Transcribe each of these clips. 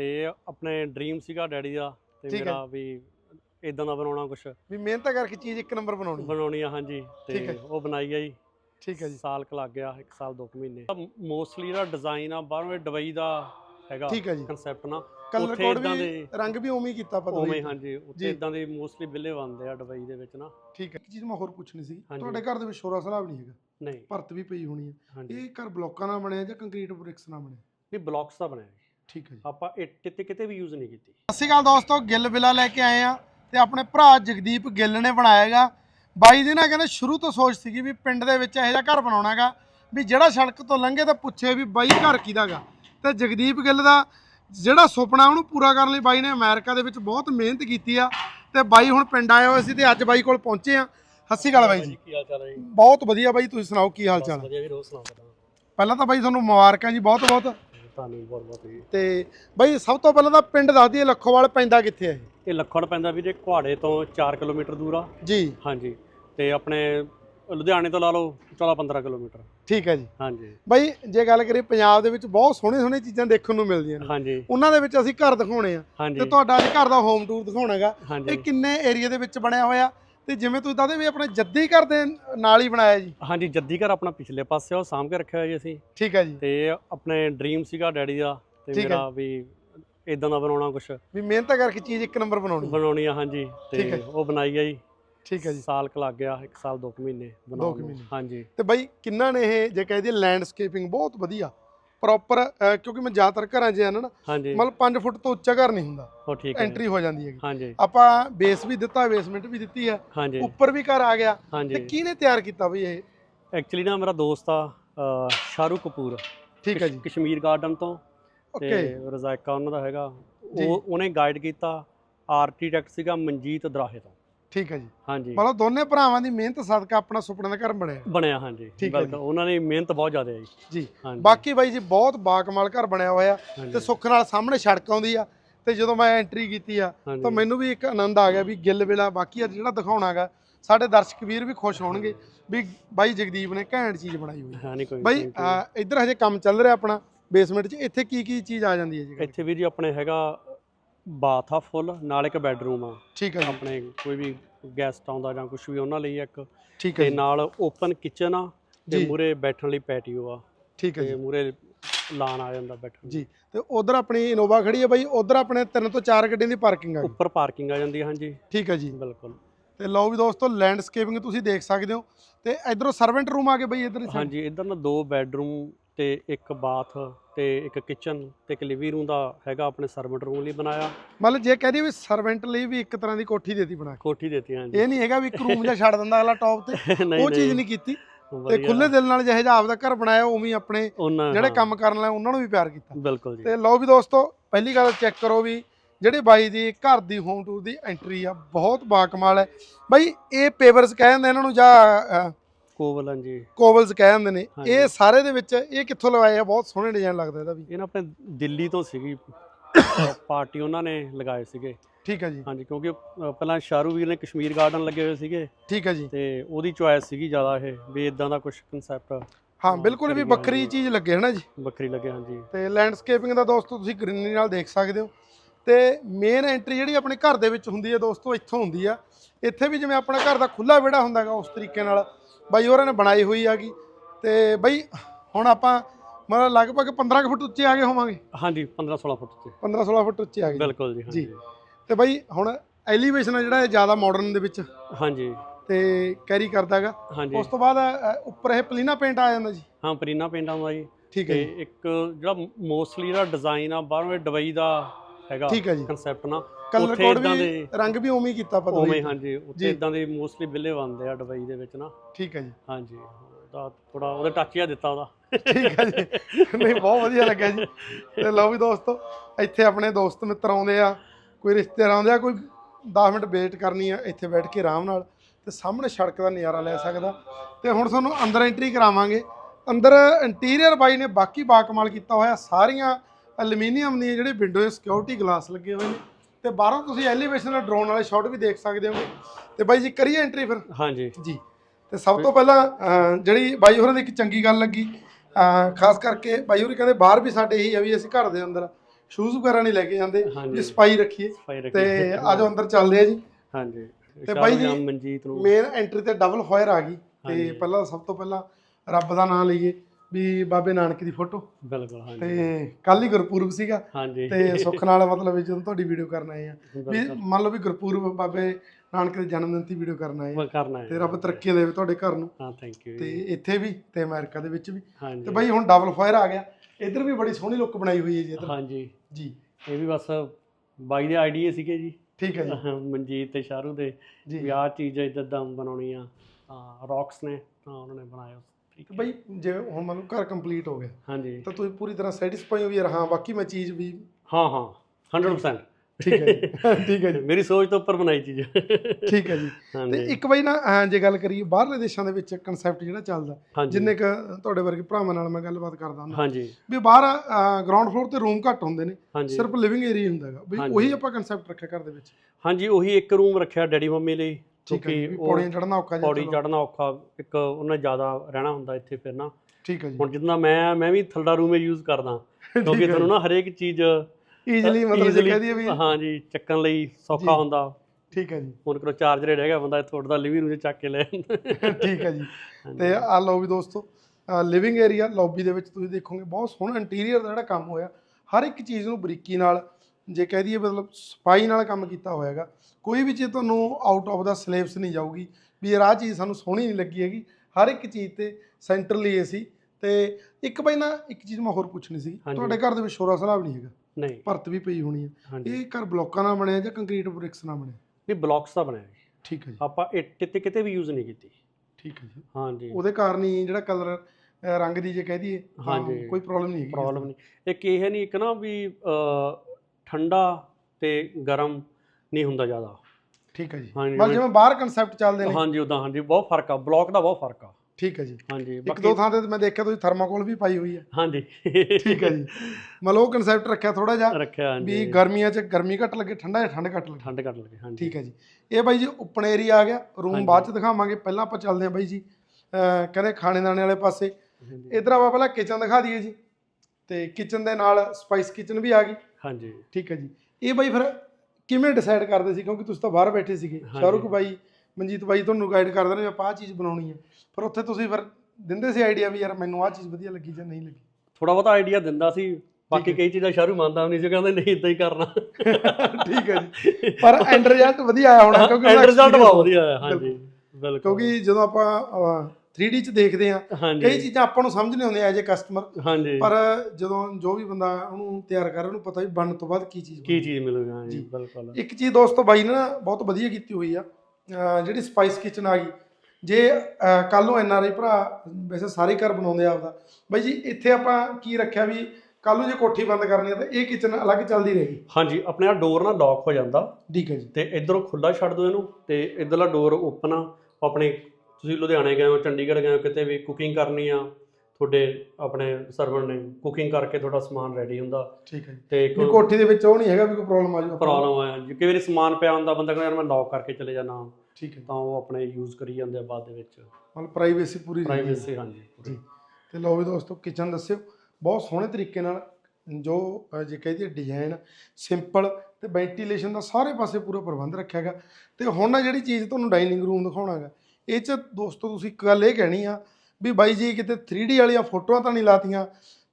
ਤੇ ਆਪਣੇ ਡ੍ਰੀਮ ਸੀਗਾ ਡੈਡੀ ਦਾ ਤੇ ਠੀਕ ਹੈ। ਮੇਰਾ ਵੀ ਇਦਾਂ ਦਾ ਬਣਾਉਣਾ ਕੁਝ ਵੀ ਮਿਹਨਤ ਕਰਕੇ ਚੀਜ਼ ਇੱਕ ਨੰਬਰ ਬਣਾਉਣੀ। ਬਣਾਉਣੀ ਆ ਹਾਂਜੀ। ਠੀਕ ਹੈ। ਤੇ ਉਹ ਬਣਾਈ ਆ ਜੀ। ਠੀਕ ਹੈ ਜੀ। ਸਾਲ ਕ ਲੱਗ ਗਿਆ ਇੱਕ ਸਾਲ ਦੋ ਕੁ ਮਹੀਨੇ। ਮੋਸਟਲੀ ਦਾ ਡਿਜ਼ਾਈਨ ਆ ਬਾਹਰੋਂ ਦੁਬਈ ਦਾ ਹੈਗਾ ਠੀਕ ਹੈ ਜੀ। ਕਨਸੈਪਟ ਨਾ ਕਲਰ ਉੱਥੇ ਕੋਡ ਏਦਾਂ ਵੀ ਦੇ- ਰੰਗ ਵੀ ਉਵੇਂ ਹੀ ਕੀਤਾ ਪਤਾ ਉਵੇਂ ਹਾਂਜੀ। ਉੱਥੇ। ਇਦਾਂ ਦੇ ਮੋਸਟਲੀ ਬਿੱਲੇ ਬਣਦੇ ਆ ਦੁਬਈ ਦੇ ਵਿੱਚ ਨਾ। ਠੀਕ ਹੈ। ਇੱਕ ਚੀਜ਼ ਮੈਂ ਹੋਰ ਪੁੱਛਣੀ ਸੀ। ਹਾਂਜੀ। ਤੁਹਾਡੇ ਘਰ ਦੇ ਵਿੱਚ ਸ਼ੋਰਾ ਸਲਾਬ ਨਹੀਂ ਹੈਗਾ? ਨਹੀਂ। ਭਰਤ ਵੀ ਪਈ ਹੋਣੀ ਹੈ। ਹਾਂਜੀ। ਇਹ ਘਰ ਬਲੋਕਾਂ ਨਾਲ ਬਣਿਆ ਜਾਂ ਕੰਕਰੀਟ ਬ੍ਰਿਕਸ ਨਾਲ ਬਣਿਆ? ਨਹੀਂ ਬਲੌਕਸ ਦਾ ਬਣਿਆ ਜੀ। ਠੀਕ ਹੈ ਜੀ। ਆਪਾਂ ਇੱਟ ਕਿਤੇ ਕਿਤੇ ਵੀ ਯੂਜ਼ ਨਹੀਂ ਕੀਤੀ। ਸਤਿ ਸ਼੍ਰੀ ਅਕਾਲ ਦੋਸਤੋ ਗਿੱਲ ਵਿਲਾ ਲੈ ਕੇ ਆਏ ਆ ਤੇ ਆਪਣੇ ਭਰਾ ਜਗਦੀਪ ਗਿੱਲ ਨੇ ਬਣਾਇਆਗਾ। ਬਾਈ ਦੀ ਨਾ ਕਹਿੰਦੇ ਸ਼ੁਰੂ ਤੋਂ ਸੋਚ ਸੀਗੀ ਵੀ ਪਿੰਡ ਦੇ ਵਿੱਚ ਇਹੋ ਜਿਹਾ ਘਰ ਬਣਾਉਣਾਗਾ ਵੀ ਜਿਹੜਾ ਸੜਕ ਤੋਂ ਲੰਘੇ ਤਾਂ ਪੁੱਛੇ ਵੀ ਬਾਈ ਘਰ ਕਿਹਦਾਗਾ। ਤੇ ਜਗਦੀਪ ਗਿੱਲ ਦਾ ਜਿਹੜਾ ਸੁਪਨਾ ਉਹਨੂੰ ਪੂਰਾ ਕਰਨ ਲਈ ਬਾਈ ਨੇ ਅਮਰੀਕਾ ਦੇ ਵਿੱਚ ਬਹੁਤ ਮਿਹਨਤ ਕੀਤੀ ਆ। ਤੇ ਬਾਈ ਹੁਣ ਪਿੰਡ ਆਏ ਹੋਏ ਸੀ ਤੇ ਅੱਜ ਬਾਈ ਕੋਲ ਪਹੁੰਚੇ ਆ। ਸਤਿ ਸ਼੍ਰੀ ਅਕਾਲ ਬਾਈ ਜੀ। ਕੀ ਹਾਲ ਚਾਲ ਹੈ ਜੀ? ਬਹੁਤ ਵਧੀਆ ਬਾਈ ਤੁਸੀਂ ਸੁਣਾਓ ਕੀ ਹਾਲ ਚਾਲ? ਵਧੀਆ ਵੀ ਰੋਜ਼ ਸੁਣਾਓ ਪਹਿਲਾਂ ਤਾਂ ਬਾਈ ਤੁਹਾਨੂੰ ਮੁਬਾਰਕਾਂ ਜੀ ਬਹੁਤ ਬਹੁਤ ਤੁਹਾਨੂੰ ਬਹੁਤ ਬਹੁਤ ਜੀ। ਤੇ ਬਾਈ ਸਭ ਤੋਂ ਪਹਿਲਾਂ ਤਾਂ ਪਿੰਡ ਦੱਸ ਦਈਏ ਲੱਖੋਵਾਲ ਪੈਂਦਾ ਕਿੱਥੇ ਹੈ ਇਹ? ਲੱਖੜ ਪੈਂਦਾ ਵੀਰੇ ਕੁਹਾੜੇ ਤੋਂ 4 ਕਿਲੋਮੀਟਰ ਦੂਰ ਆ। ਜੀ। ਹਾਂਜੀ। ਤੇ ਆਪਣੇ ਲੁਧਿਆਣੇ ਤੋਂ ਲਾ ਲਓ 14 15 ਕਿਲੋਮੀਟਰ। ਠੀਕ ਹੈ ਜੀ। ਹਾਂਜੀ। ਬਾਈ ਜੇ ਗੱਲ ਕਰੀਏ ਪੰਜਾਬ ਦੇ ਵਿੱਚ ਬਹੁਤ ਸੋਹਣੇ ਸੋਹਣੇ ਚੀਜ਼ਾਂ ਦੇਖਣ ਨੂੰ ਮਿਲਦੀਆਂ ਨੇ। ਹਾਂਜੀ। ਉਹਨਾਂ ਦੇ ਵਿੱਚ ਅਸੀਂ ਘਰ ਦਿਖਾਉਣੇ ਆ। ਤੇ ਤੁਹਾਡਾ ਅੱਜ ਘਰ ਦਾ ਹੋਮ ਟੂਰ ਦਿਖਾਉਣਾਗਾ। ਇਹ ਕਿੰਨੇ ਏਰੀਆ ਦੇ ਵਿੱਚ ਬਣਿਆ ਹੋਇਆ? ਤੇ ਜਿਵੇਂ ਤੁਸੀਂ ਦੱਸਦੇ ਵੀ ਆਪਣੇ ਜੱਦੀ ਘਰ ਦੇ ਨਾਲ ਹੀ ਬਣਾਇਆ ਜੀ? ਹਾਂਜੀ ਜੱਦੀ ਘਰ ਆਪਣਾ ਪਿਛਲੇ ਪਾਸੇ ਉਹ ਸਾਂਭ ਕੇ ਰੱਖਿਆ ਹੋਇਆ ਜੀ ਅਸੀਂ। ਠੀਕ ਹੈ ਜੀ। ਤੇ ਆਪਣੇ ਡ੍ਰੀਮ ਸੀਗਾ ਡੈਡੀ ਦਾ ਤੇ ਠੀਕ ਹੈ। ਮੇਰਾ ਵੀ ਇਦਾਂ ਦਾ ਬਣਾਉਣਾ ਕੁਝ ਵੀ ਮਿਹਨਤ ਕਰਕੇ ਚੀਜ਼ ਇੱਕ ਨੰਬਰ ਬਣਾਉਣੀ। ਬਣਾਉਣੀ ਆ ਹਾਂਜੀ। ਠੀਕ ਹੈ। ਤੇ ਉਹ ਬਣਾਈ ਆ ਜੀ। ਠੀਕ ਹੈ ਜੀ। ਸਾਲ ਕ ਲੱਗ ਗਿਆ ਇੱਕ ਸਾਲ ਦੋ ਕੁ ਮਹੀਨੇ ਬਣਾਉਣ ਨੂੰ। ਮਹੀਨੇ। ਹਾਂਜੀ। ਤੇ ਬਾਈ ਕਿੰਨਾ ਨੇ ਇਹ ਜੇ ਕਹਿ ਦਈਏ ਲੈਂਡਸਕੇਪਿੰਗ ਬਹੁਤ ਵਧੀਆ। ਪ੍ਰੋਪਰ ਕਿਉਂਕਿ ਮੈਂ ਜ਼ਿਆਦਾਤਰ ਘਰਾਂ 'ਚ ਜਾਂਦਾ ਨਾ ਮਤਲਬ 5 ਫੁੱਟ ਤੋਂ ਉੱਚਾ ਘਰ ਨਹੀਂ ਹੁੰਦਾ। ਉਹ ਠੀਕ ਹੈ ਐਂਟਰੀ ਹੋ ਜਾਂਦੀ ਹੈਗੀ। ਆਪਾਂ ਬੇਸ ਵੀ ਦਿੱਤਾ ਬੇਸਮੈਂਟ ਵੀ ਦਿੱਤੀ ਹੈ। ਉੱਪਰ ਵੀ ਘਰ ਆ ਗਿਆ। ਤੇ ਕਿਹਨੇ ਤਿਆਰ ਕੀਤਾ ਬਈ ਇਹ? ਐਕਚੁਅਲੀ ਨਾ ਮੇਰਾ ਦੋਸਤ ਆ ਸ਼ਾਹਰੁਖ ਕਪੂਰ। ਠੀਕ ਹੈ ਜੀ। ਕਸ਼ਮੀਰ ਗਾਰਡਨ ਤੋਂ। ਤੇ ਓਕੇ ਰਜ਼ਾਇਕਾ ਉਹਨਾਂ ਦਾ ਹੈਗਾ। ਉਹ ਉਹਨੇ ਗਾਈਡ ਕੀਤਾ। ਆਰਕੀਟੈਕਟ ਸੀਗਾ ਮਨਜੀਤ ਦਰਾਹੇ ਤੋਂ। ਠੀਕ ਹੈ ਜੀ। ਹਾਂਜੀ। ਮਤਲਬ ਦੋਨੇ ਭਰਾਵਾਂ ਦੀ ਮਿਹਨਤ ਸਦਕਾ ਆਪਣਾ ਸੁਪਨਾ ਦਾ ਘਰ ਬਣਿਆ। ਬਣਿਆ ਹਾਂਜੀ। ਠੀਕ ਹੈ ਬਿਲਕੁਲ ਉਹਨਾਂ ਨੇ ਮਿਹਨਤ ਬਹੁਤ ਜ਼ਿਆਦਾ ਹੈ ਜੀ। ਬਾਕੀ ਬਾਈ ਜੀ ਬਹੁਤ ਬਾਕਮਾਲ ਘਰ ਬਣਿਆ ਹੋਇਆ ਤੇ ਸੁੱਖ ਨਾਲ ਸਾਹਮਣੇ ਸੜਕ ਆਉਂਦੀ ਆ ਤੇ ਜਦੋਂ ਮੈਂ ਐਂਟਰੀ ਕੀਤੀ ਆ ਤਾਂ ਮੈਨੂੰ ਵੀ ਇੱਕ ਆਨੰਦ ਆ ਗਿਆ ਵੀ ਗਿੱਲ ਵੇਲਾ ਬਾਕੀ ਅੱਜ ਜਿਹੜਾ ਦਿਖਾਉਣਾਗਾ ਸਾਡੇ ਦਰਸ਼ਕ ਵੀਰ ਵੀ ਖੁਸ਼ ਹੋਣਗੇ ਵੀ ਬਾਈ ਜਗਦੀਪ ਨੇ ਘੈਂਟ ਚੀਜ਼ ਬਣਾਈ ਹੋਈ ਹੈ ਬਾਈ ਇੱਧਰ ਹਜੇ ਕੰਮ ਚੱਲ ਰਿਹਾ ਆਪਣਾ ਬੇਸਮੈਂਟ 'ਚ ਇੱਥੇ ਕੀ ਕੀ ਚੀਜ਼ ਆ ਜਾਂਦੀ ਹੈ ਜੀ ਇੱਥੇ ਵੀ ਜੀ ਆਪਣੇ ਹੈਗਾ ਬਾਥ ਆ ਫੁੱਲ ਨਾਲ ਇੱਕ ਬੈੱਡਰੂਮ ਆ। ਠੀਕ ਹੈ ਆਪਣੇ ਕੋਈ ਵੀ ਗੈਸਟ ਆਉਂਦਾ ਜਾਂ ਕੁਝ ਵੀ ਉਹਨਾਂ ਲਈ ਇੱਕ। ਠੀਕ ਹੈ ਤੇ ਜੀ। ਨਾਲ ਓਪਨ ਕਿਚਨ ਆ ਤੇ ਜੀ। ਮੂਰੇ ਬੈਠਣ ਲਈ ਪੈਟੀਓ ਆ। ਠੀਕ ਹੈ ਤੇ ਜੀ। ਮੂਰੇ ਲਾਨ ਆ ਜਾਂਦਾ ਬੈਠਣ ਲਈ। ਜੀ। ਤੇ ਉਧਰ ਆਪਣੀ ਇਨੋਵਾ ਖੜੀ ਹੈ ਬਾਈ ਉਧਰ ਆਪਣੇ ਤਿੰਨ ਤੋਂ ਚਾਰ ਗੱਡੀਆਂ ਦੀ ਪਾਰਕਿੰਗ ਆ ਗਈ। ਉੱਪਰ ਪਾਰਕਿੰਗ ਆ ਜਾਂਦੀ ਹੈ ਹਾਂਜੀ। ਠੀਕ ਹੈ ਜੀ। ਬਿਲਕੁਲ। ਤੇ ਲਓ ਵੀ ਦੋਸਤੋ ਲੈਂਡਸਕੇਪਿੰਗ ਤੁਸੀਂ ਦੇਖ ਸਕਦੇ ਹੋ। ਤੇ ਇਧਰੋਂ ਸਰਵੈਂਟ ਰੂਮ ਆ ਗਏ ਬਈ ਇਧਰ ਹਾਂਜੀ ਇਧਰ ਨਾ ਦੋ ਬੈੱਡਰੂਮ ਤੇ ਇੱਕ ਬਾਥ ਤੇ ਇੱਕ ਕਿਚਨ ਤੇ ਇੱਕ ਲਿਵਿੰਗ ਰੂਮ ਦਾ ਹੈਗਾ ਆਪਣੇ ਸਰਵੈਂਟ ਰੂਮ ਲਈ ਬਣਾਇਆ। ਮਤਲਬ ਜੇ ਕਹਦੇ ਵੀ ਸਰਵੈਂਟ ਲਈ ਵੀ ਇੱਕ ਤਰ੍ਹਾਂ ਦੀ ਕੋਠੀ ਦੇਤੀ ਬਣਾ ਕੇ। ਕੋਠੀ ਦਿੱਤੀ ਹਾਂਜੀ। ਇਹ ਨਹੀਂ ਹੈਗਾ ਵੀ ਇੱਕ ਰੂਮ ਜਿਹਾ ਛੱਡ ਦਿੰਦਾ ਅਗਲਾ ਟੌਪ ਤੇ। ਨਹੀਂ ਉਹ ਚੀਜ਼ ਨਹੀਂ ਕੀਤੀ। ਤੇ ਵਧੀਆ। ਖੁੱਲੇ ਦਿਲ ਨਾਲ ਜਿਹੇ ਜਿਹਾ ਆਪਦਾ ਘਰ ਬਣਾਇਆ ਉਵੇਂ ਹੀ ਆਪਣੇ ਉਹਨਾਂ ਜਿਹੜੇ ਹਾਂ, ਕੰਮ ਕਰਨ ਵਾਲੇ ਉਹਨਾਂ ਨੂੰ ਵੀ ਪਿਆਰ ਕੀਤਾ। ਬਿਲਕੁਲ ਜੀ। ਤੇ ਲਓ ਵੀ ਦੋਸਤੋ ਪਹਿਲੀ ਗੱਲ ਚੈੱਕ ਕਰੋ ਵੀ ਜਿਹੜੇ ਬਾਈ ਦੀ ਘਰ ਦੀ ਹੋਮ ਟੂਰ ਦੀ ਐਂਟਰੀ ਆ ਬਹੁਤ ਬਾਕਮਾਲ ਹੈ। ਬਾਈ ਇਹ ਪੇਵਰਸ ਕਹਿ ਦਿੰਦੇ ਇਹਨਾਂ ਨੂੰ ਜਾਂ ਕੋਵਲਨ ਜੀ। ਕੋਵਲਸ ਕਹਿ ਦਿੰਦੇ ਨੇ। ਹਾਂਜੀ। ਇਹ ਸਾਰੇ ਦੇ ਵਿੱਚ ਇਹ ਕਿੱਥੋਂ ਲਵਾਏ ਆ? ਬਹੁਤ ਸੋਹਣੇ ਡਿਜ਼ਾਈਨ ਲੱਗਦਾ ਇਹਦਾ ਵੀ। ਇਹ ਨਾ ਆਪਣੇ ਦਿੱਲੀ ਤੋਂ ਸੀਗੀ। ਪਾਰਟੀ ਉਹਨਾਂ ਨੇ ਲਗਾਏ ਸੀਗੇ। ਠੀਕ ਹੈ ਜੀ। ਹਾਂਜੀ ਕਿਉਂਕਿ ਅਹ, ਪਹਿਲਾਂ ਸ਼ਾਹਰੁਖ ਵੀਰ ਨੇ ਕਸ਼ਮੀਰ ਗਾਰਡਨ ਲੱਗੇ ਹੋਏ ਸੀਗੇ। ਠੀਕ ਹੈ ਜੀ। ਤੇ ਉਹਦੀ ਚੁਆਇਸ ਸੀਗੀ ਜ਼ਿਆਦਾ ਇਹ ਵੀ ਇਦਾਂ ਦਾ ਕੁਝ ਕਨਸੈਪਟ ਹਾਂ ਹਾਂ, ਬਿਲਕੁਲ ਵੀ ਕਰੀ ਵੱਖਰੀ। ਚੀਜ਼ ਲੱਗੇ ਹੈ ਨਾ ਜੀ? ਵੱਖਰੀ ਲੱਗੇ ਹਾਂਜੀ। ਤੇ ਲੈਂਡਸਕੇਪਿੰਗ ਦਾ ਦੋਸਤੋ ਤੁਸੀਂ ਗ੍ਰੀਨਰੀ ਨਾਲ ਦੇਖ ਸਕਦੇ ਹੋ। ਤੇ ਮੇਨ ਐਂਟਰੀ ਜਿਹੜੀ ਆਪਣੇ ਘਰ ਦੇ ਵਿੱਚ ਹੁੰਦੀ ਹੈ ਦੋਸਤੋ ਇੱਥੋਂ ਹੁੰਦੀ ਆ। ਇੱਥੇ ਵੀ ਜਿਵੇਂ ਆਪਣਾ ਘਰ ਦਾ ਖੁੱਲਾ ਵਿਹੜਾ ਹੁੰਦਾ ਹੈਗਾ ਉਸ ਤਰੀਕੇ ਨਾਲ ਬਾਈ ਹੋਰਾਂ ਨੇ ਬਣਾਈ ਹੋਈ ਹੈਗੀ ਤੇ ਬਾਈ ਹੁਣ ਆਪਾਂ ਮਤਲਬ ਲਗਭਗ 15 ਕੁ ਫੁੱਟ ਉੱਚੇ ਆ ਗਏ ਹੋਵਾਂਗੇ? ਹਾਂਜੀ 15 16 ਫੁੱਟ ਤੇ 15 16 ਫੁੱਟ ਉੱਚੇ ਆ ਗਏ ਬਿਲਕੁਲ ਜੀ। ਹਾਂਜੀ। ਤੇ ਬਾਈ ਹੁਣ ਐਲੀਵੇਸ਼ਨ ਆ ਜਿਹੜਾ ਇਹ ਜ਼ਿਆਦਾ ਮਾਡਰਨ ਦੇ ਵਿੱਚ। ਹਾਂਜੀ। ਤੇ ਕੈਰੀ ਕਰਦਾ ਹੈਗਾ ਹਾਂਜੀ। ਉਸ ਤੋਂ ਬਾਅਦ ਉੱਪਰ ਇਹ ਪਲੀਨਾ ਪੇਂਟ ਆ ਜਾਂਦਾ ਜੀ। ਹਾਂ ਪਰੀਨਾ ਪਿੰਡ ਆਉਂਦਾ ਜੀ। ਠੀਕ ਹੈ ਇੱਕ ਜਿਹੜਾ ਮੋਸਟਲੀ ਦਾ ਡਿਜ਼ਾਈਨ ਆ ਬਾਹਰੋਂ ਇਹ ਦੁਬਈ ਦਾ ਹੈਗਾ ਕਨਸੈਪਟ ਨਾ ਕਲਰ ਕੋਡ ਵੀ ਦੇ ਰੰਗ ਵੀ ਉਵੇਂ ਹੀ ਕੀਤਾ ਪਤਾ ਉਵੇਂ ਨਹੀਂ ਹਾਂਜੀ ਉੱਥੇ। ਇਦਾਂ ਦੇ ਮੋਸਟਲੀ ਬਿੱਲੇ ਬਣਦੇ ਆ ਦੁਬਈ ਦੇ ਵਿੱਚ ਨਾ। ਠੀਕ ਹੈ ਜੀ। ਹਾਂਜੀ ਉਹਦਾ ਥੋੜਾ ਉਹਦੇ ਟੱਚ ਦਿੱਤਾ ਉਹਦਾ। ਠੀਕ ਹੈ ਜੀ। ਨਹੀਂ ਬਹੁਤ ਵਧੀਆ ਲੱਗਿਆ ਜੀ। ਤੇ ਲਓ ਵੀ ਦੋਸਤੋ ਇੱਥੇ ਆਪਣੇ ਦੋਸਤ ਮਿੱਤਰ ਆਉਂਦੇ ਆ ਕੋਈ ਰਿਸ਼ਤੇਦਾਰ ਆਉਂਦੇ ਆ ਕੋਈ 10 ਮਿੰਟ ਵੇਟ ਕਰਨੀ ਆ ਇੱਥੇ ਬੈਠ ਕੇ ਆਰਾਮ ਨਾਲ ਤੇ ਸਾਹਮਣੇ ਸੜਕ ਦਾ ਨਜ਼ਾਰਾ ਲੈ ਸਕਦਾ। ਤੇ ਹੁਣ ਤੁਹਾਨੂੰ ਅੰਦਰ ਐਂਟਰੀ ਕਰਾਵਾਂਗੇ। ਅੰਦਰ ਇੰਟੀਰੀਅਰ ਬਾਈ ਨੇ ਬਾਕੀ ਬਾਕਮਾਲ ਕੀਤਾ ਹੋਇਆ ਸਾਰੀਆਂ ਐਲੂਮੀਨੀਅਮ ਦੀਆਂ ਜਿਹੜੇ ਵਿੰਡੋ ਸਿਕਿਉਰਿਟੀ ਗਲਾਸ ਲੱਗੇ ਹੋਏ ਨੇ ਤੇ ਬਾਹਰੋਂ ਤੁਸੀਂ ਐਲੀਵੇਸ਼ਨ ਦਾ ਡਰੋਨ ਵਾਲੇ ਸ਼ਾਟ ਵੀ ਦੇਖ ਸਕਦੇ ਹੋਗੇ। ਤੇ ਬਾਈ ਜੀ ਕਰੀਏ ਐਂਟਰੀ ਫਿਰ? ਹਾਂਜੀ। ਜੀ। ਤੇ ਸਭ ਤੋਂ ਪਹਿਲਾਂ ਅਹ, ਜਿਹੜੀ ਬਾਈ ਹੋਰਾਂ ਦੀ ਇੱਕ ਚੰਗੀ ਗੱਲ ਲੱਗੀ ਅਹ, ਖਾਸ ਕਰਕੇ ਬਾਈ ਹੋਰੀ ਕਹਿੰਦੇ ਬਾਹਰ ਵੀ ਸਾਡੇ ਇਹੀ ਆ ਵੀ ਅਸੀਂ ਘਰ ਦੇ ਅੰਦਰ ਸ਼ੂਜ਼ ਵਗੈਰਾ ਨਹੀਂ ਲੈ ਕੇ ਜਾਂਦੇ ਹਾਂਜੀ। ਵੀ ਸਫ਼ਾਈ ਰੱਖੀਏ। ਰੱਖੀ ਤੇ ਆਜੋ ਅੰਦਰ ਚੱਲਦੇ ਆ ਜੀ। ਹਾਂਜੀ। ਤੇ ਬਾਈ ਜੀ, ਸ਼ਾਹਜਹਾਨ ਮਨਜੀਤ ਨੂੰ। ਮੇਨ ਐਂਟਰੀ ਤੇ ਡਬਲ ਹੋਇਰ ਆ ਗਈ। ਤੇ ਹਾਂਜੀ। ਪਹਿਲਾਂ ਸਭ ਤੋਂ ਪਹਿਲਾਂ ਰੱਬ ਦਾ ਨਾਮ ਲਈਏ। ਵੀ ਬਾਬੇ ਨਾਨਕ ਦੀ ਫੋਟੋ। ਬਿਲਕੁਲ ਹਾਂਜੀ। ਤੇ ਕੱਲ ਹੀ ਗੁਰਪੁਰਬ ਸੀਗਾ। ਹਾਂਜੀ। ਤੇ ਸੁੱਖ ਨਾਲ ਮਤਲਬ ਵੀ ਜਦੋਂ ਤੁਹਾਡੀ ਵੀਡੀਓ ਕਰਨ ਆਏ ਆ। ਵੀ ਮੰਨ ਲਓ ਵੀ ਗੁਰਪੁਰਬ ਬਾਬੇ ਨਾਨਕ ਦੇ ਜਨਮ ਦਿਨ ਦੀ ਵੀਡੀਓ ਕਰਨ ਆਏ ਆ। ਕਰਨਾ ਤੇ ਰੱਬ ਤਰੱਕੀਆਂ ਦੇਵੇ ਤੁਹਾਡੇ ਘਰ ਨੂੰ। ਹਾਂ ਥੈਂਕ ਯੂ ਤੇ ਇੱਥੇ ਵੀ ਤੇ ਅਮਰੀਕਾ ਦੇ ਵਿੱਚ ਵੀ। ਤੇ ਬਾਈ ਹੁਣ ਡਬਲ ਫਾਇਰ ਆ ਗਿਆ। ਇੱਧਰ ਵੀ ਬੜੀ ਸੋਹਣੀ ਲੁੱਕ ਬਣਾਈ ਹੋਈ ਹੈ ਜੀ ਇੱਧਰ। ਹਾਂਜੀ। ਜੀ। ਇਹ ਵੀ ਬਸ ਬਾਈ ਦੇ ਆਈਡੀਏ ਸੀਗੇ ਜੀ। ਠੀਕ ਹੈ ਜੀ। ਮਨਜੀਤ ਤੇ ਸ਼ਾਰੂ ਦੇ ਵੀ ਆਹ ਚੀਜ਼ ਇਦਾਂ ਦਾ ਬਣਾਉਣੀ ਆ। ਰੌਕਸ ਨੇ ਤਾਂ ਉਹਨਾਂ ਨੇ ਬਣਾਇਆ। ਠੀਕ ਬਾਈ ਜੇ ਹੁਣ ਮੰਨ ਲਓ ਘਰ ਕੰਪਲੀਟ ਹੋ ਗਿਆ ਹਾਂਜੀ। ਤਾਂ ਤੁਸੀਂ ਪੂਰੀ ਤਰ੍ਹਾਂ ਸੈਟੀਸਫਾਈ ਹੋ ਵੀ ਯਾਰ ਹਾਂ ਬਾਕੀ ਮੈਂ ਚੀਜ਼ ਵੀ ਹਾਂ ਹਾਂ 100% ਠੀਕ ਹੈ ਜੀ। ਠੀਕ ਹੈ ਜੀ। ਮੇਰੀ ਸੋਚ ਤੋਂ ਉੱਪਰ ਬਣਾਈ ਚੀਜ਼। ਠੀਕ ਹੈ ਜੀ। ਤੇ ਇੱਕ ਬਾਈ ਨਾ ਜੇ ਗੱਲ ਕਰੀਏ ਬਾਹਰਲੇ ਦੇਸ਼ਾਂ ਦੇ ਵਿੱਚ ਕਨਸੈਪਟ ਜਿਹੜਾ ਚੱਲਦਾ ਜਿੰਨੇ ਕ ਤੁਹਾਡੇ ਵਰਗੇ ਭਰਾਵਾਂ ਨਾਲ ਮੈਂ ਗੱਲਬਾਤ ਕਰਦਾ ਹੁੰਦਾ ਹਾਂਜੀ। ਵੀ ਬਾਹਰ ਗਰਾਊਂਡ ਫਲੋਰ ਤੇ ਰੂਮ ਘੱਟ ਹੁੰਦੇ ਨੇ ਸਿਰਫ ਲਿਵਿੰਗ ਏਰੀਆ ਹੁੰਦਾ ਹੈਗਾ। ਵੀ। ਉਹੀ ਆਪਾਂ ਕਨਸੈਪਟ ਰੱਖਿਆ ਘਰ ਦੇ ਵਿੱਚ। ਹਾਂਜੀ ਉਹੀ ਇੱਕ ਰੂਮ ਰੱਖਿਆ ਡੈਡੀ ਮੰਮੀ ਲਈ। ਹੈ ਕਿਉਂਕਿ ਪੌੜੀਆਂ ਚੜਨਾ ਔਖਾ ਜਿਹਾ ਪੌੜੀ। ਚੜਨਾ ਔਖਾ ਇੱਕ ਉਹਨੇ ਜ਼ਿਆਦਾ ਰਹਿਣਾ ਹੁੰਦਾ ਇੱਥੇ ਫਿਰ ਨਾ। ਠੀਕ ਹੈ ਜੀ। ਹੁਣ ਜਿੰਨਾ ਮੈਂ ਮੈਂ ਵੀ ਥੱਲੜਾ ਰੂਮ ਯੂਜ਼ ਕਰਦਾ। ਕਿਉਂਕਿ ਤੁਹਾਨੂੰ ਨਾ ਹਰੇਕ ਚੀਜ਼ ਈਜ਼ੀਲੀ ਮਤਲਬ ਜੇ easily, ਕਹਿ ਦਈਏ ਵੀ। ਹਾਂਜੀ ਚੱਕਣ ਲਈ ਜੀ। ਸੌਖਾ ਹੁੰਦਾ। ਠੀਕ ਹੈ ਜੀ। ਹੁਣ ਕਰੋ ਚਾਰਜਰ ਰਹਿ ਗਿਆ ਬੰਦਾ ਇੱਥੋਂ ਉੱਠਦਾ ਲਿਵਿੰਗ ਰੂਮ 'ਚ ਚੱਕ ਕੇ ਲੈ ਜਾਂਦਾ ਠੀਕ ਹੈ ਜੀ। ਤੇ ਆ ਲਓ ਵੀ ਦੋਸਤੋ ਲਿਵਿੰਗ ਏਰੀਆ ਲੌਬੀ ਦੇ ਵਿੱਚ ਤੁਸੀਂ ਦੇਖੋਗੇ ਬਹੁਤ ਸੋਹਣਾ ਇੰਟੀਰੀਅਰ ਦਾ ਜਿਹੜਾ ਕੰਮ ਹੋਇਆ। ਹਰ ਇੱਕ ਚੀਜ਼ ਨੂੰ ਬਰੀਕੀ ਨਾਲ ਜੇ ਕਹਿ ਦਈਏ ਮਤਲਬ ਸਫ਼ਾਈ ਨਾਲ ਕੰਮ ਕੀਤਾ ਹੋਇਆਗਾ ਕੋਈ ਵੀ ਚੀਜ਼ ਤੁਹਾਨੂੰ ਆਊਟ ਆਫ ਦਾ ਸਿਲੇਬਸ ਨਹੀਂ ਜਾਊਗੀ ਵੀ ਯਾਰ ਆਹ ਚੀਜ਼ ਸਾਨੂੰ ਸੋਹਣੀ ਨਹੀਂ ਲੱਗੀ ਹੈਗੀ ਹਰ ਇੱਕ ਚੀਜ਼ ਤੇ ਸੈਂਟਰਲੀ ਏਸੀ ਤੇ ਇੱਕ ਬਈ ਨਾ ਇੱਕ ਚੀਜ਼ ਮੈਂ ਹੋਰ ਪੁੱਛਣੀ ਸੀ। ਤੁਹਾਡੇ ਘਰ ਦੇ ਵਿੱਚ ਸ਼ੋਰਾ ਸਲਾਬ ਨਹੀਂ ਹੈਗਾ? ਨਹੀਂ। ਭਰਤ ਵੀ ਪਈ ਹੋਣੀ ਹੈ। ਇਹ ਘਰ ਬਲੋਕਾਂ ਨਾਲ ਬਣਿਆ ਜਾਂ ਕੰਕਰੀਟ ਬ੍ਰਿਕਸ ਨਾਲ ਬਣਿਆ? ਨਹੀਂ ਬਲੌਕਸ ਦਾ ਬਣਿਆ ਜੀ। ਠੀਕ ਹੈ ਜੀ। ਆਪਾਂ ਇੱਟ ਕਿਤੇ ਕਿਤੇ ਵੀ ਯੂਜ਼ ਨਹੀਂ ਕੀਤੀ। ਠੀਕ ਹੈ ਜੀ। ਹਾਂਜੀ। ਉਹਦੇ ਕਾਰਨ ਹੀ ਜਿਹੜਾ ਕਲਰ ਰੰਗ ਦੀ ਜੇ ਕਹਿ ਦਈਏ ਤਾਂ ਹਾਂਜੀ। ਕੋਈ ਪ੍ਰੋਬਲਮ ਨਹੀਂ ਹੈਗੀ ਪ੍ਰੋਬਲਮ ਨਹੀਂ। ਇੱਕ ਇਹ ਨਹੀਂ ਇੱਕ ਨਾ ਵੀ ਠੰਡਾ ਤੇ ਗਰਮ ਨਹੀਂ ਹੁੰਦਾ ਜ਼ਿਆਦਾ। ਠੀਕ ਹੈ ਜੀ। ਹਾਂਜੀ, ਬਸ ਜਿਵੇਂ ਬਾਹਰ ਕਨਸੈਪਟ ਚੱਲਦੇ ਨੇ। ਹਾਂਜੀ ਉਦਾਂ ਹਾਂਜੀ ਬਹੁਤ ਫ਼ਰਕ ਆ ਬਲੌਕ ਦਾ ਬਹੁਤ ਫ਼ਰਕ ਆ। ਠੀਕ ਹੈ ਜੀ। ਹਾਂਜੀ ਇੱਕ ਦੋ ਥਾਂ ਤੇ ਮੈਂ ਦੇਖਿਆ ਤੁਸੀਂ ਥਰਮਾਕੋਲ ਵੀ ਪਾਈ ਹੋਈ ਹੈ। ਹਾਂਜੀ। ਠੀਕ ਹੈ ਜੀ। ਮਤਲਬ ਉਹ ਕਨਸੈਪਟ ਰੱਖਿਆ ਥੋੜਾ ਜਿਹਾ ਰੱਖਿਆ ਵੀ ਹਾਂਜੀ ਗਰਮੀਆਂ 'ਚ ਗਰਮੀ ਘੱਟ ਲੱਗੇ ਠੰਡਾ 'ਚ ਠੰਡ ਘੱਟ ਲੱਗੇ? ਠੰਡ ਘੱਟ ਲੱਗੇ ਹਾਂਜੀ। ਠੀਕ ਹੈ ਜੀ। ਇਹ ਬਾਈ ਜੀ ਓਪਨ ਏਰੀਆ ਆ ਗਿਆ ਰੂਮ। ਬਾਅਦ 'ਚ ਦਿਖਾਵਾਂਗੇ। ਪਹਿਲਾਂ ਆਪਾਂ ਚੱਲਦੇ ਹਾਂ ਬਾਈ ਜੀ। ਅਹ ਕਹਿੰਦੇ ਖਾਣੇ ਦਾਣੇ ਵਾਲੇ ਪਾਸੇ। ਹਾਂਜੀ। ਇਧਰ ਆਪਾਂ ਪਹਿਲਾਂ ਕਿਚਨ ਦਿਖਾ ਦਈਏ ਜੀ। ਤੇ ਕਿਚਨ ਦੇ ਨਾਲ ਸਪਾਈਸ ਕਿਚਨ ਵੀ ਆ ਗਈ। ਹਾਂਜੀ। ਠੀਕ ਹੈ ਜੀ। ਇਹ ਬਾਈ ਫਿਰ ਕਿਵੇਂ ਡਿਸਾਈਡ ਕਰਦੇ ਸੀ? ਕਿਉਂਕਿ ਤੁਸੀਂ ਤਾਂ ਬਾਹਰ ਬੈਠੇ ਸੀਗੇ। ਸ਼ਾਹਰੁਖ ਬਾਈ ਮਨਜੀਤ ਬਾਈ ਤੁਹਾਨੂੰ ਗਾਈਡ ਕਰਦੇ ਨੇ ਆਪਾਂ ਆਹ ਚੀਜ਼ ਬਣਾਉਣੀ ਹੈ। ਪਰ ਉੱਥੇ ਤੁਸੀਂ ਫਿਰ ਦਿੰਦੇ ਸੀ ਆਈਡੀਆ ਵੀ ਯਾਰ ਮੈਨੂੰ ਆਹ ਚੀਜ਼ ਵਧੀਆ ਲੱਗੀ ਜਾਂ ਨਹੀਂ ਲੱਗੀ? ਥੋੜਾ ਬਹੁਤਾ ਆਈਡੀਆ ਦਿੰਦਾ ਸੀ। ਬਾਕੀ। ਕਈ ਚੀਜ਼ਾਂ ਸ਼ਾਰੂ ਮੰਨਦਾ ਨਹੀਂ ਸੀ ਕਹਿੰਦੇ ਨਹੀਂ ਇਦਾਂ ਹੀ ਕਰਨਾ। ਠੀਕ ਹੈ ਜੀ। ਪਰ ਐਂਡ ਰਿਜ਼ਲਟ ਵਧੀਆ ਆਇਆ ਹੋਣਾ ਕਿਉਂਕਿ ਐਂਡ ਰਿਜ਼ਲਟ ਬਹੁਤ ਵਧੀਆ ਆਇਆ ਹਾਂਜੀ ਬਿਲਕੁਲ। ਕਿਉਂਕਿ ਜਦੋਂ ਆਪਾਂ 3D ਚ ਦੇਖਦੇ ਆ ਕਈ ਚੀਜ਼ਾਂ ਆਪਾਂ ਨੂੰ ਸਮਝ ਨਹੀਂ ਆਉਂਦੀਆਂ ਐਜ ਏ ਕਸਟਮਰ ਹਾਂਜੀ। ਪਰ ਜਦੋਂ ਜੋ ਵੀ ਬੰਦਾ ਉਹਨੂੰ ਤਿਆਰ ਕਰ ਰਿਹਾ ਉਹਨੂੰ ਪਤਾ ਵੀ ਬਣਨ ਤੋਂ ਬਾਅਦ ਕੀ ਚੀਜ਼ ਕੀ। ਚੀਜ਼ ਮਿਲੂਗੀ ਹਾਂਜੀ ਜੀ। ਬਿਲਕੁਲ। ਇੱਕ ਚੀਜ਼ ਦੋਸਤੋ ਬਾਈ ਨੇ ਨਾ ਬਹੁਤ ਵਧੀਆ ਕੀਤੀ ਹੋਈ ਆ। ਜਿਹੜੀ ਸਪਾਈਸ ਕਿਚਨ ਆ ਗਈ। ਜੇ ਕੱਲ ਨੂੰ ਐਨ ਆਰ ਆਈ ਭਰਾ ਵੈਸੇ ਸਾਰੇ ਘਰ ਬਣਾਉਂਦੇ ਆ ਆਪਦਾ। ਬਾਈ ਜੀ ਇੱਥੇ ਆਪਾਂ ਕੀ ਰੱਖਿਆ ਵੀ ਕੱਲ ਨੂੰ ਜੇ ਕੋਠੀ ਬੰਦ ਕਰਨੀ ਆ ਤਾਂ ਇਹ ਕਿਚਨ ਅਲੱਗ ਚੱਲਦੀ ਰਹੇਗੀ। ਹਾਂਜੀ ਆਪਣੇ ਆ ਡੋਰ ਨਾ ਲੌਕ ਹੋ ਜਾਂਦਾ। ਠੀਕ ਹੈ ਜੀ। ਤੇ ਇਧਰੋਂ ਖੁੱਲਾ ਛੱਡ ਦਿਓ ਇਹਨੂੰ ਤੇ ਇਧਰਲਾ ਡੋਰ ਓਪਨ ਆ। ਆਪਣੇ ਤੁਸੀਂ ਲੁਧਿਆਣੇ ਗਏ ਹੋ ਚੰਡੀਗੜ੍ਹ ਗਏ ਹੋ ਕਿਤੇ ਵੀ ਕੁਕਿੰਗ ਕਰਨੀ ਆ ਤੁਹਾਡੇ ਆਪਣੇ ਸਰਵਰ ਨੇ ਕੁਕਿੰਗ ਕਰਕੇ ਤੁਹਾਡਾ ਸਮਾਨ ਰੈਡੀ ਹੁੰਦਾ। ਠੀਕ ਹੈ ਜੀ। ਤੇ ਕੋਈ ਕੋਠੀ ਦੇ ਵਿੱਚ ਉਹ ਨਹੀਂ ਹੈਗਾ ਵੀ ਕੋਈ ਪ੍ਰੋਬਲਮ ਆ ਜਾਊ ਪ੍ਰੋਬਲਮ ਆ ਜੇ ਕਈ ਵਾਰੀ ਸਮਾਨ ਪਿਆ ਹੁੰਦਾ ਬੰਦਾ ਕਹਿੰਦਾ ਯਾਰ ਮੈਂ ਲੌਕ ਕਰਕੇ ਚਲੇ ਜਾਣਾ ਠੀਕ ਹੈ ਤਾਂ ਉਹ ਆਪਣੇ ਯੂਜ਼ ਕਰੀ ਜਾਂਦੇ ਆ ਬਾਅਦ ਦੇ ਵਿੱਚ। ਮਤਲਬ ਪ੍ਰਾਈਵੇਸੀ ਪੂਰੀ। ਪ੍ਰਾਈਵੇਸੀ ਹਾਂਜੀ ਜੀ। ਤੇ ਲਓ ਵੀ ਦੋਸਤੋ ਕਿਚਨ ਦੱਸਿਓ। ਬਹੁਤ ਸੋਹਣੇ ਤਰੀਕੇ ਨਾਲ ਜੋ ਜੇ ਕਹਦੇ ਡਿਜ਼ਾਈਨ ਸਿੰਪਲ ਤੇ ਵੈਂਟੀਲੇਸ਼ਨ ਦਾ ਸਾਰੇ ਪਾਸੇ ਪੂਰਾ ਪ੍ਰਬੰਧ ਰੱਖਿਆ ਹੈਗਾ ਤੇ ਹੁਣ ਨਾ ਜਿਹੜੀ ਚੀਜ਼ ਤੁਹਾਨੂੰ ਡਾਈਨਿੰਗ ਰੂਮ ਦਿਖਾਉਣਾਗਾ ਇਹ ਚ ਦੋਸਤੋ ਤੁਸੀਂ ਇੱਕ ਗੱਲ ਇਹ ਕਹਿਣੀ ਆ ਵੀ ਬਾਈ ਜੀ ਕਿਤੇ 3D ਵਾਲੀਆਂ ਫੋਟੋਆਂ ਤਾਂ ਨਹੀਂ ਲਾਤੀਆਂ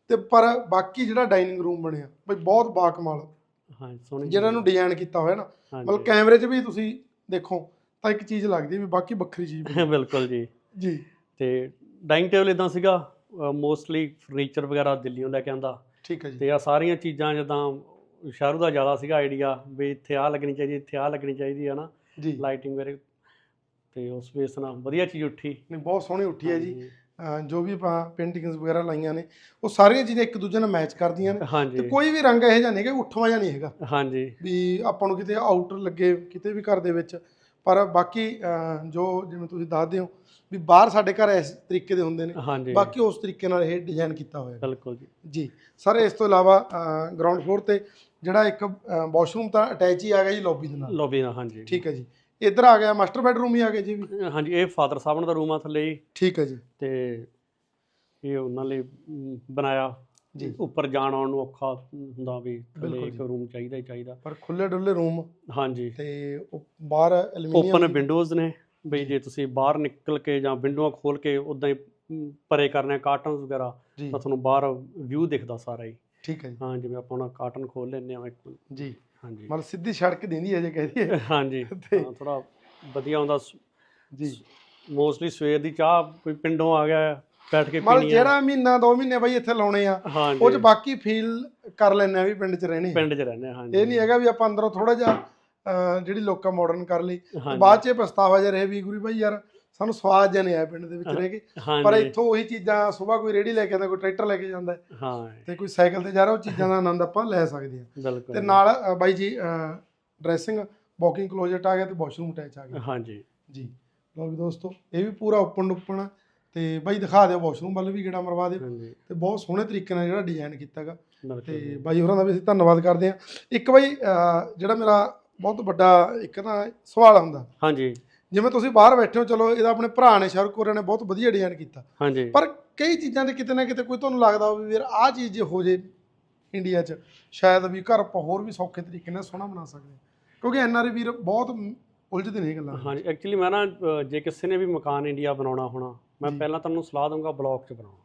ਤੇ ਪਰ ਬਾਕੀ ਜਿਹੜਾ ਡਾਈਨਿੰਗ ਰੂਮ ਬਣਿਆ ਬਈ ਬਹੁਤ ਬਾਕਮਾਲ। ਹਾਂ ਸੋਹਣੀ ਜਿਹੜਾ ਨੂੰ ਡਿਜ਼ਾਈਨ ਕੀਤਾ ਹੋਇਆ ਨਾ ਹਾਂਜੀ। ਮਤਲਬ ਕੈਮਰੇ 'ਚ ਵੀ ਤੁਸੀਂ ਦੇਖੋ ਤਾਂ ਇੱਕ ਚੀਜ਼ ਲੱਗਦੀ ਵੀ ਬਾਕੀ ਵੱਖਰੀ ਚੀਜ਼। ਬਿਲਕੁਲ ਜੀ। ਜੀ। ਤੇ ਡਾਈਨਿੰਗ ਟੇਬਲ ਇਦਾਂ ਸੀਗਾ ਮੋਸਟਲੀ ਫਰਨੀਚਰ ਵਗੈਰਾ ਦਿੱਲੀੋਂ ਲੈ ਕੇ ਆਂਦਾ। ਠੀਕ ਹੈ ਜੀ। ਤੇ ਆ ਸਾਰੀਆਂ ਚੀਜ਼ਾਂ ਜਿੱਦਾਂ ਸ਼ਾਰੂ ਦਾ ਜ਼ਿਆਦਾ ਸੀਗਾ ਆਈਡੀਆ ਵੀ ਇੱਥੇ ਆ ਲੱਗਣੀ ਚਾਹੀਦੀ ਇੱਥੇ ਆ ਲੱਗਣੀ ਚਾਹੀਦੀ ਹੈ ਨਾ ਜੀ। ਲਾਈਟਿੰਗ ਵਗੈਰਾ ਤੇ ਉਸ ਬੇਸ ਨਾਲ ਵਧੀਆ ਚੀਜ਼ ਉੱਠੀ। ਨਹੀਂ ਬਹੁਤ ਸੋਹਣੀ ਉੱਠੀ ਹੈ ਜੀ। ਅਹ ਜੋ ਵੀ ਆਪਾਂ ਪੇਂਟਿੰਗਸ ਵਗੈਰਾ ਲਾਈਆਂ ਨੇ ਉਹ ਸਾਰੀਆਂ ਚੀਜ਼ਾਂ ਇੱਕ ਦੂਜੇ ਨਾਲ ਮੈਚ ਕਰਦੀਆਂ ਨੇ। ਤੇ ਹਾਂਜੀ ਕੋਈ ਵੀ ਰੰਗ ਇਹੋ ਜਿਹਾ ਨਹੀਂ ਕਿ ਉੱਠਵਾਂ ਜਿਹਾ ਨਹੀਂ ਹੈਗਾ। ਹਾਂਜੀ। ਵੀ ਆਪਾਂ ਨੂੰ ਕਿਤੇ ਆਊਟਰ ਲੱਗੇ ਕਿਤੇ ਵੀ ਘਰ ਦੇ ਵਿੱਚ। ਪਰ ਬਾਕੀ ਅਹ ਜੋ ਜਿਵੇਂ ਤੁਸੀਂ ਦੱਸਦੇ ਹੋ ਵੀ ਬਾਹਰ ਸਾਡੇ ਘਰ ਇਸ ਤਰੀਕੇ ਦੇ ਹੁੰਦੇ ਨੇ। ਹਾਂਜੀ। ਬਾਕੀ ਉਸ ਤਰੀਕੇ ਨਾਲ ਇਹ ਡਿਜ਼ਾਈਨ ਕੀਤਾ ਹੋਇਆ ਹੈ। ਬਿਲਕੁਲ ਜੀ। ਜੀ। ਸਰ ਇਸ ਤੋਂ ਇਲਾਵਾ ਗਰਾਊਂਡ ਫਲੋਰ ਤੇ ਜਿਹੜਾ ਇੱਕ ਵਾਸ਼ਰੂਮ ਤਾਂ ਅਟੈਚ ਹੀ ਆ ਗਿਆ ਜੀ ਲੌਬੀ ਦੇ ਨਾਲ। ਲੌਬੀ ਨਾਲ ਹਾਂਜੀ। ਠੀਕ ਹੈ ਜੀ। ਇੱਧਰ ਆ ਗਿਆ ਮਾਸਟਰ ਬੈਡਰੂਮ ਹੀ ਆ ਗਿਆ ਜੀ ਵੀ। ਹਾਂਜੀ ਇਹ ਫਾਦਰ ਸਾਹਿਬ ਦਾ ਰੂਮ ਆ ਥੱਲੇ ਜੀ। ਠੀਕ ਹੈ ਜੀ। ਤੇ ਇਹ ਉਹਨਾਂ ਲਈ ਬਣਾਇਆ। ਜੀ। ਉੱਪਰ ਜਾਣ ਆਉਣ ਨੂੰ ਔਖਾ ਹੁੰਦਾ ਵੀ ਥੱਲੇ ਬਿਲਕੁਲ ਇੱਕ ਜੀ। ਰੂਮ ਚਾਹੀਦਾ ਹੀ ਚਾਹੀਦਾ। ਪਰ ਖੁੱਲੇ ਡੁੱਲੇ ਰੂਮ। ਹਾਂਜੀ। ਤੇ ਉਹ ਬਾਹਰ ਐਲੂਮੀਨੀਅਮ ਓਪਨ ਵਿੰਡੋਜ਼ ਨੇ। ਬਈ ਜੇ ਤੁਸੀਂ ਬਾਹਰ ਨਿਕਲ ਕੇ ਜਾਂ ਵਿੰਡੋਆਂ ਖੋਲ ਕੇ ਉਦਾਂ ਹੀ ਪਰੇ ਕਰਨੇ ਕਾਰਟਨਸ ਵਗੈਰਾ ਜੀ। ਤਾਂ ਤੁਹਾਨੂੰ ਬਾਹਰ ਵਿਊ ਦਿਖਦਾ ਸਾਰਾ ਹੀ। ਠੀਕ ਹੈ ਜੀ। ਹਾਂ ਜਿਵੇਂ ਆਪਾਂ ਹੁਣ ਕਾਰਟਨ ਖੋਲ ਲੈਂਦੇ ਆ ਇੱਕ ਜੀ। ਹਾਂਜੀ। ਮਤਲਬ ਸਿੱਧੀ ਸੜਕ ਦਿੰਦੀ ਹੈ ਜੇ ਕਹਿ ਦਈਏ। ਹਾਂਜੀ। ਥੋੜਾ ਵਧੀਆ ਹੁੰਦਾ ਜੀ। ਮੋਸਟਲੀ ਸਵੇਰ ਦੀ ਚਾਹ ਕੋਈ ਪਿੰਡੋਂ ਆ ਗਿਆ ਬੈਠ ਕੇ ਮਤਲਬ ਪੀਣੀ ਆ। ਜਿਹੜਾ ਮਹੀਨਾ ਦੋ ਮਹੀਨੇ ਬਾਈ ਇੱਥੇ ਲਾਉਣੇ ਆ ਉਹ ਚ ਬਾਕੀ ਫੀਲ ਕਰ ਲੈਣੇ ਆ ਵੀ ਪਿੰਡ ਚ ਰਹਿਣੇ। ਪਿੰਡ 'ਚ ਰਹਿੰਦੇ ਆ, ਹਾਂਜੀ। ਇਹ ਨਹੀਂ ਹੈਗਾ ਵੀ ਆਪਾਂ ਅੰਦਰੋਂ ਥੋੜਾ ਜਿਹਾ ਜਿਹੜੀ ਲੋਕਾਂ ਮਾਡਰਨ ਕਰ ਲਈ। ਬਾਅਦ ਚ ਪਛਤਾਵਾ ਜਿਹਾ ਰਹੇ ਵੀ ਗੁਰੂ ਭਾਈ ਯਾਰ ਸਾਨੂੰ ਸਵਾਦ ਜਿਹਾ ਨਹੀਂ ਆਇਆ ਪਿੰਡ ਦੇ ਵਿੱਚ ਰਹਿ ਕੇ। ਪਰ ਇੱਥੋਂ ਉਹੀ ਚੀਜ਼ਾਂ ਸਵੇਰ ਕੋਈ ਰੇੜੀ ਲੈ ਕੇ ਆਉਂਦਾ ਕੋਈ ਟਰੈਕਟਰ ਲੈ ਕੇ ਜਾਂਦਾ ਹੈ, ਤੇ ਕੋਈ ਸਾਈਕਲ ਤੇ ਜਾ ਰਿਹਾ ਉਹ ਚੀਜ਼ਾਂ ਦਾ ਆਨੰਦ ਆਪਾਂ ਲੈ ਸਕਦੇ ਹਾਂ। ਤੇ ਨਾਲ ਬਾਈ ਜੀ ਡਰੈਸਿੰਗ ਵਾਕਿੰਗ ਕਲੋਜ਼ਟ ਆ ਗਿਆ ਤੇ ਵਾਸ਼ਰੂਮ ਅਟੈਚ ਆ ਗਿਆ। ਹਾਂਜੀ। ਜੀ। ਵੀ ਦੋਸਤੋ ਇਹ ਵੀ ਪੂਰਾ ਓਪਨ ਓਪਨ ਆ ਤੇ ਬਾਈ ਦਿਖਾ ਦਿਓ ਵਾਸ਼ਰੂਮ ਵੱਲ ਵੀ ਗੇੜਾ ਮਰਵਾ ਦਿਓ। ਤੇ ਬਹੁਤ ਸੋਹਣੇ ਤਰੀਕੇ ਨਾਲ ਜਿਹੜਾ ਡਿਜ਼ਾਈਨ ਕੀਤਾਗਾ ਤੇ। ਬਾਈ ਹੋਰਾਂ ਦਾ ਵੀ ਅਸੀਂ ਧੰਨਵਾਦ ਕਰਦੇ ਹਾਂ। ਇੱਕ ਬਾਈ ਜਿਹੜਾ ਮੇਰਾ ਬਹੁਤ ਵੱਡਾ ਇੱਕ ਨਾ ਸਵਾਲ ਹੁੰਦਾ ਹਾਂਜੀ। ਜਿਵੇਂ ਤੁਸੀਂ ਬਾਹਰ ਬੈਠੇ ਹੋ ਚਲੋ ਇਹਦਾ ਆਪਣੇ ਭਰਾ ਨੇ ਸ਼ਾਹਰੁਖ ਕੋਰੀਆ ਨੇ ਬਹੁਤ ਵਧੀਆ ਡਿਜ਼ਾਈਨ ਕੀਤਾ। ਹਾਂਜੀ। ਪਰ ਕਈ ਚੀਜ਼ਾਂ ਤੇ ਕਿਤੇ ਨਾ ਕਿਤੇ ਕੋਈ ਤੁਹਾਨੂੰ ਲੱਗਦਾ ਹੋਵੇ ਵੀ ਯਾਰ ਆਹ ਚੀਜ਼ ਜੇ ਹੋ ਜੇ ਇੰਡੀਆ 'ਚ ਸ਼ਾਇਦ ਵੀ ਘਰ ਆਪਾਂ ਹੋਰ ਵੀ ਸੌਖੇ ਤਰੀਕੇ ਨਾਲ ਸੋਹਣਾ ਬਣਾ ਸਕਦੇ ਹਾਂ। ਕਿਉਂਕਿ ਐਨਆਰਏ ਵੀਰ ਬਹੁਤ ਉਲਝਦੇ ਨੇ ਇਹ ਗੱਲਾਂ ਹਾਂਜੀ ਐਕਚੁਅਲੀ ਮੈਂ ਨਾ ਜੇ ਕਿਸੇ ਨੇ ਵੀ ਮਕਾਨ ਇੰਡੀਆ ਬਣਾਉਣਾ ਹੋਣਾ ਮੈਂ। ਪਹਿਲਾਂ ਤੁਹਾਨੂੰ ਸਲਾਹ ਦਊਂਗਾ ਬਲੌਕ 'ਚ ਬਣਾਉਣਾ।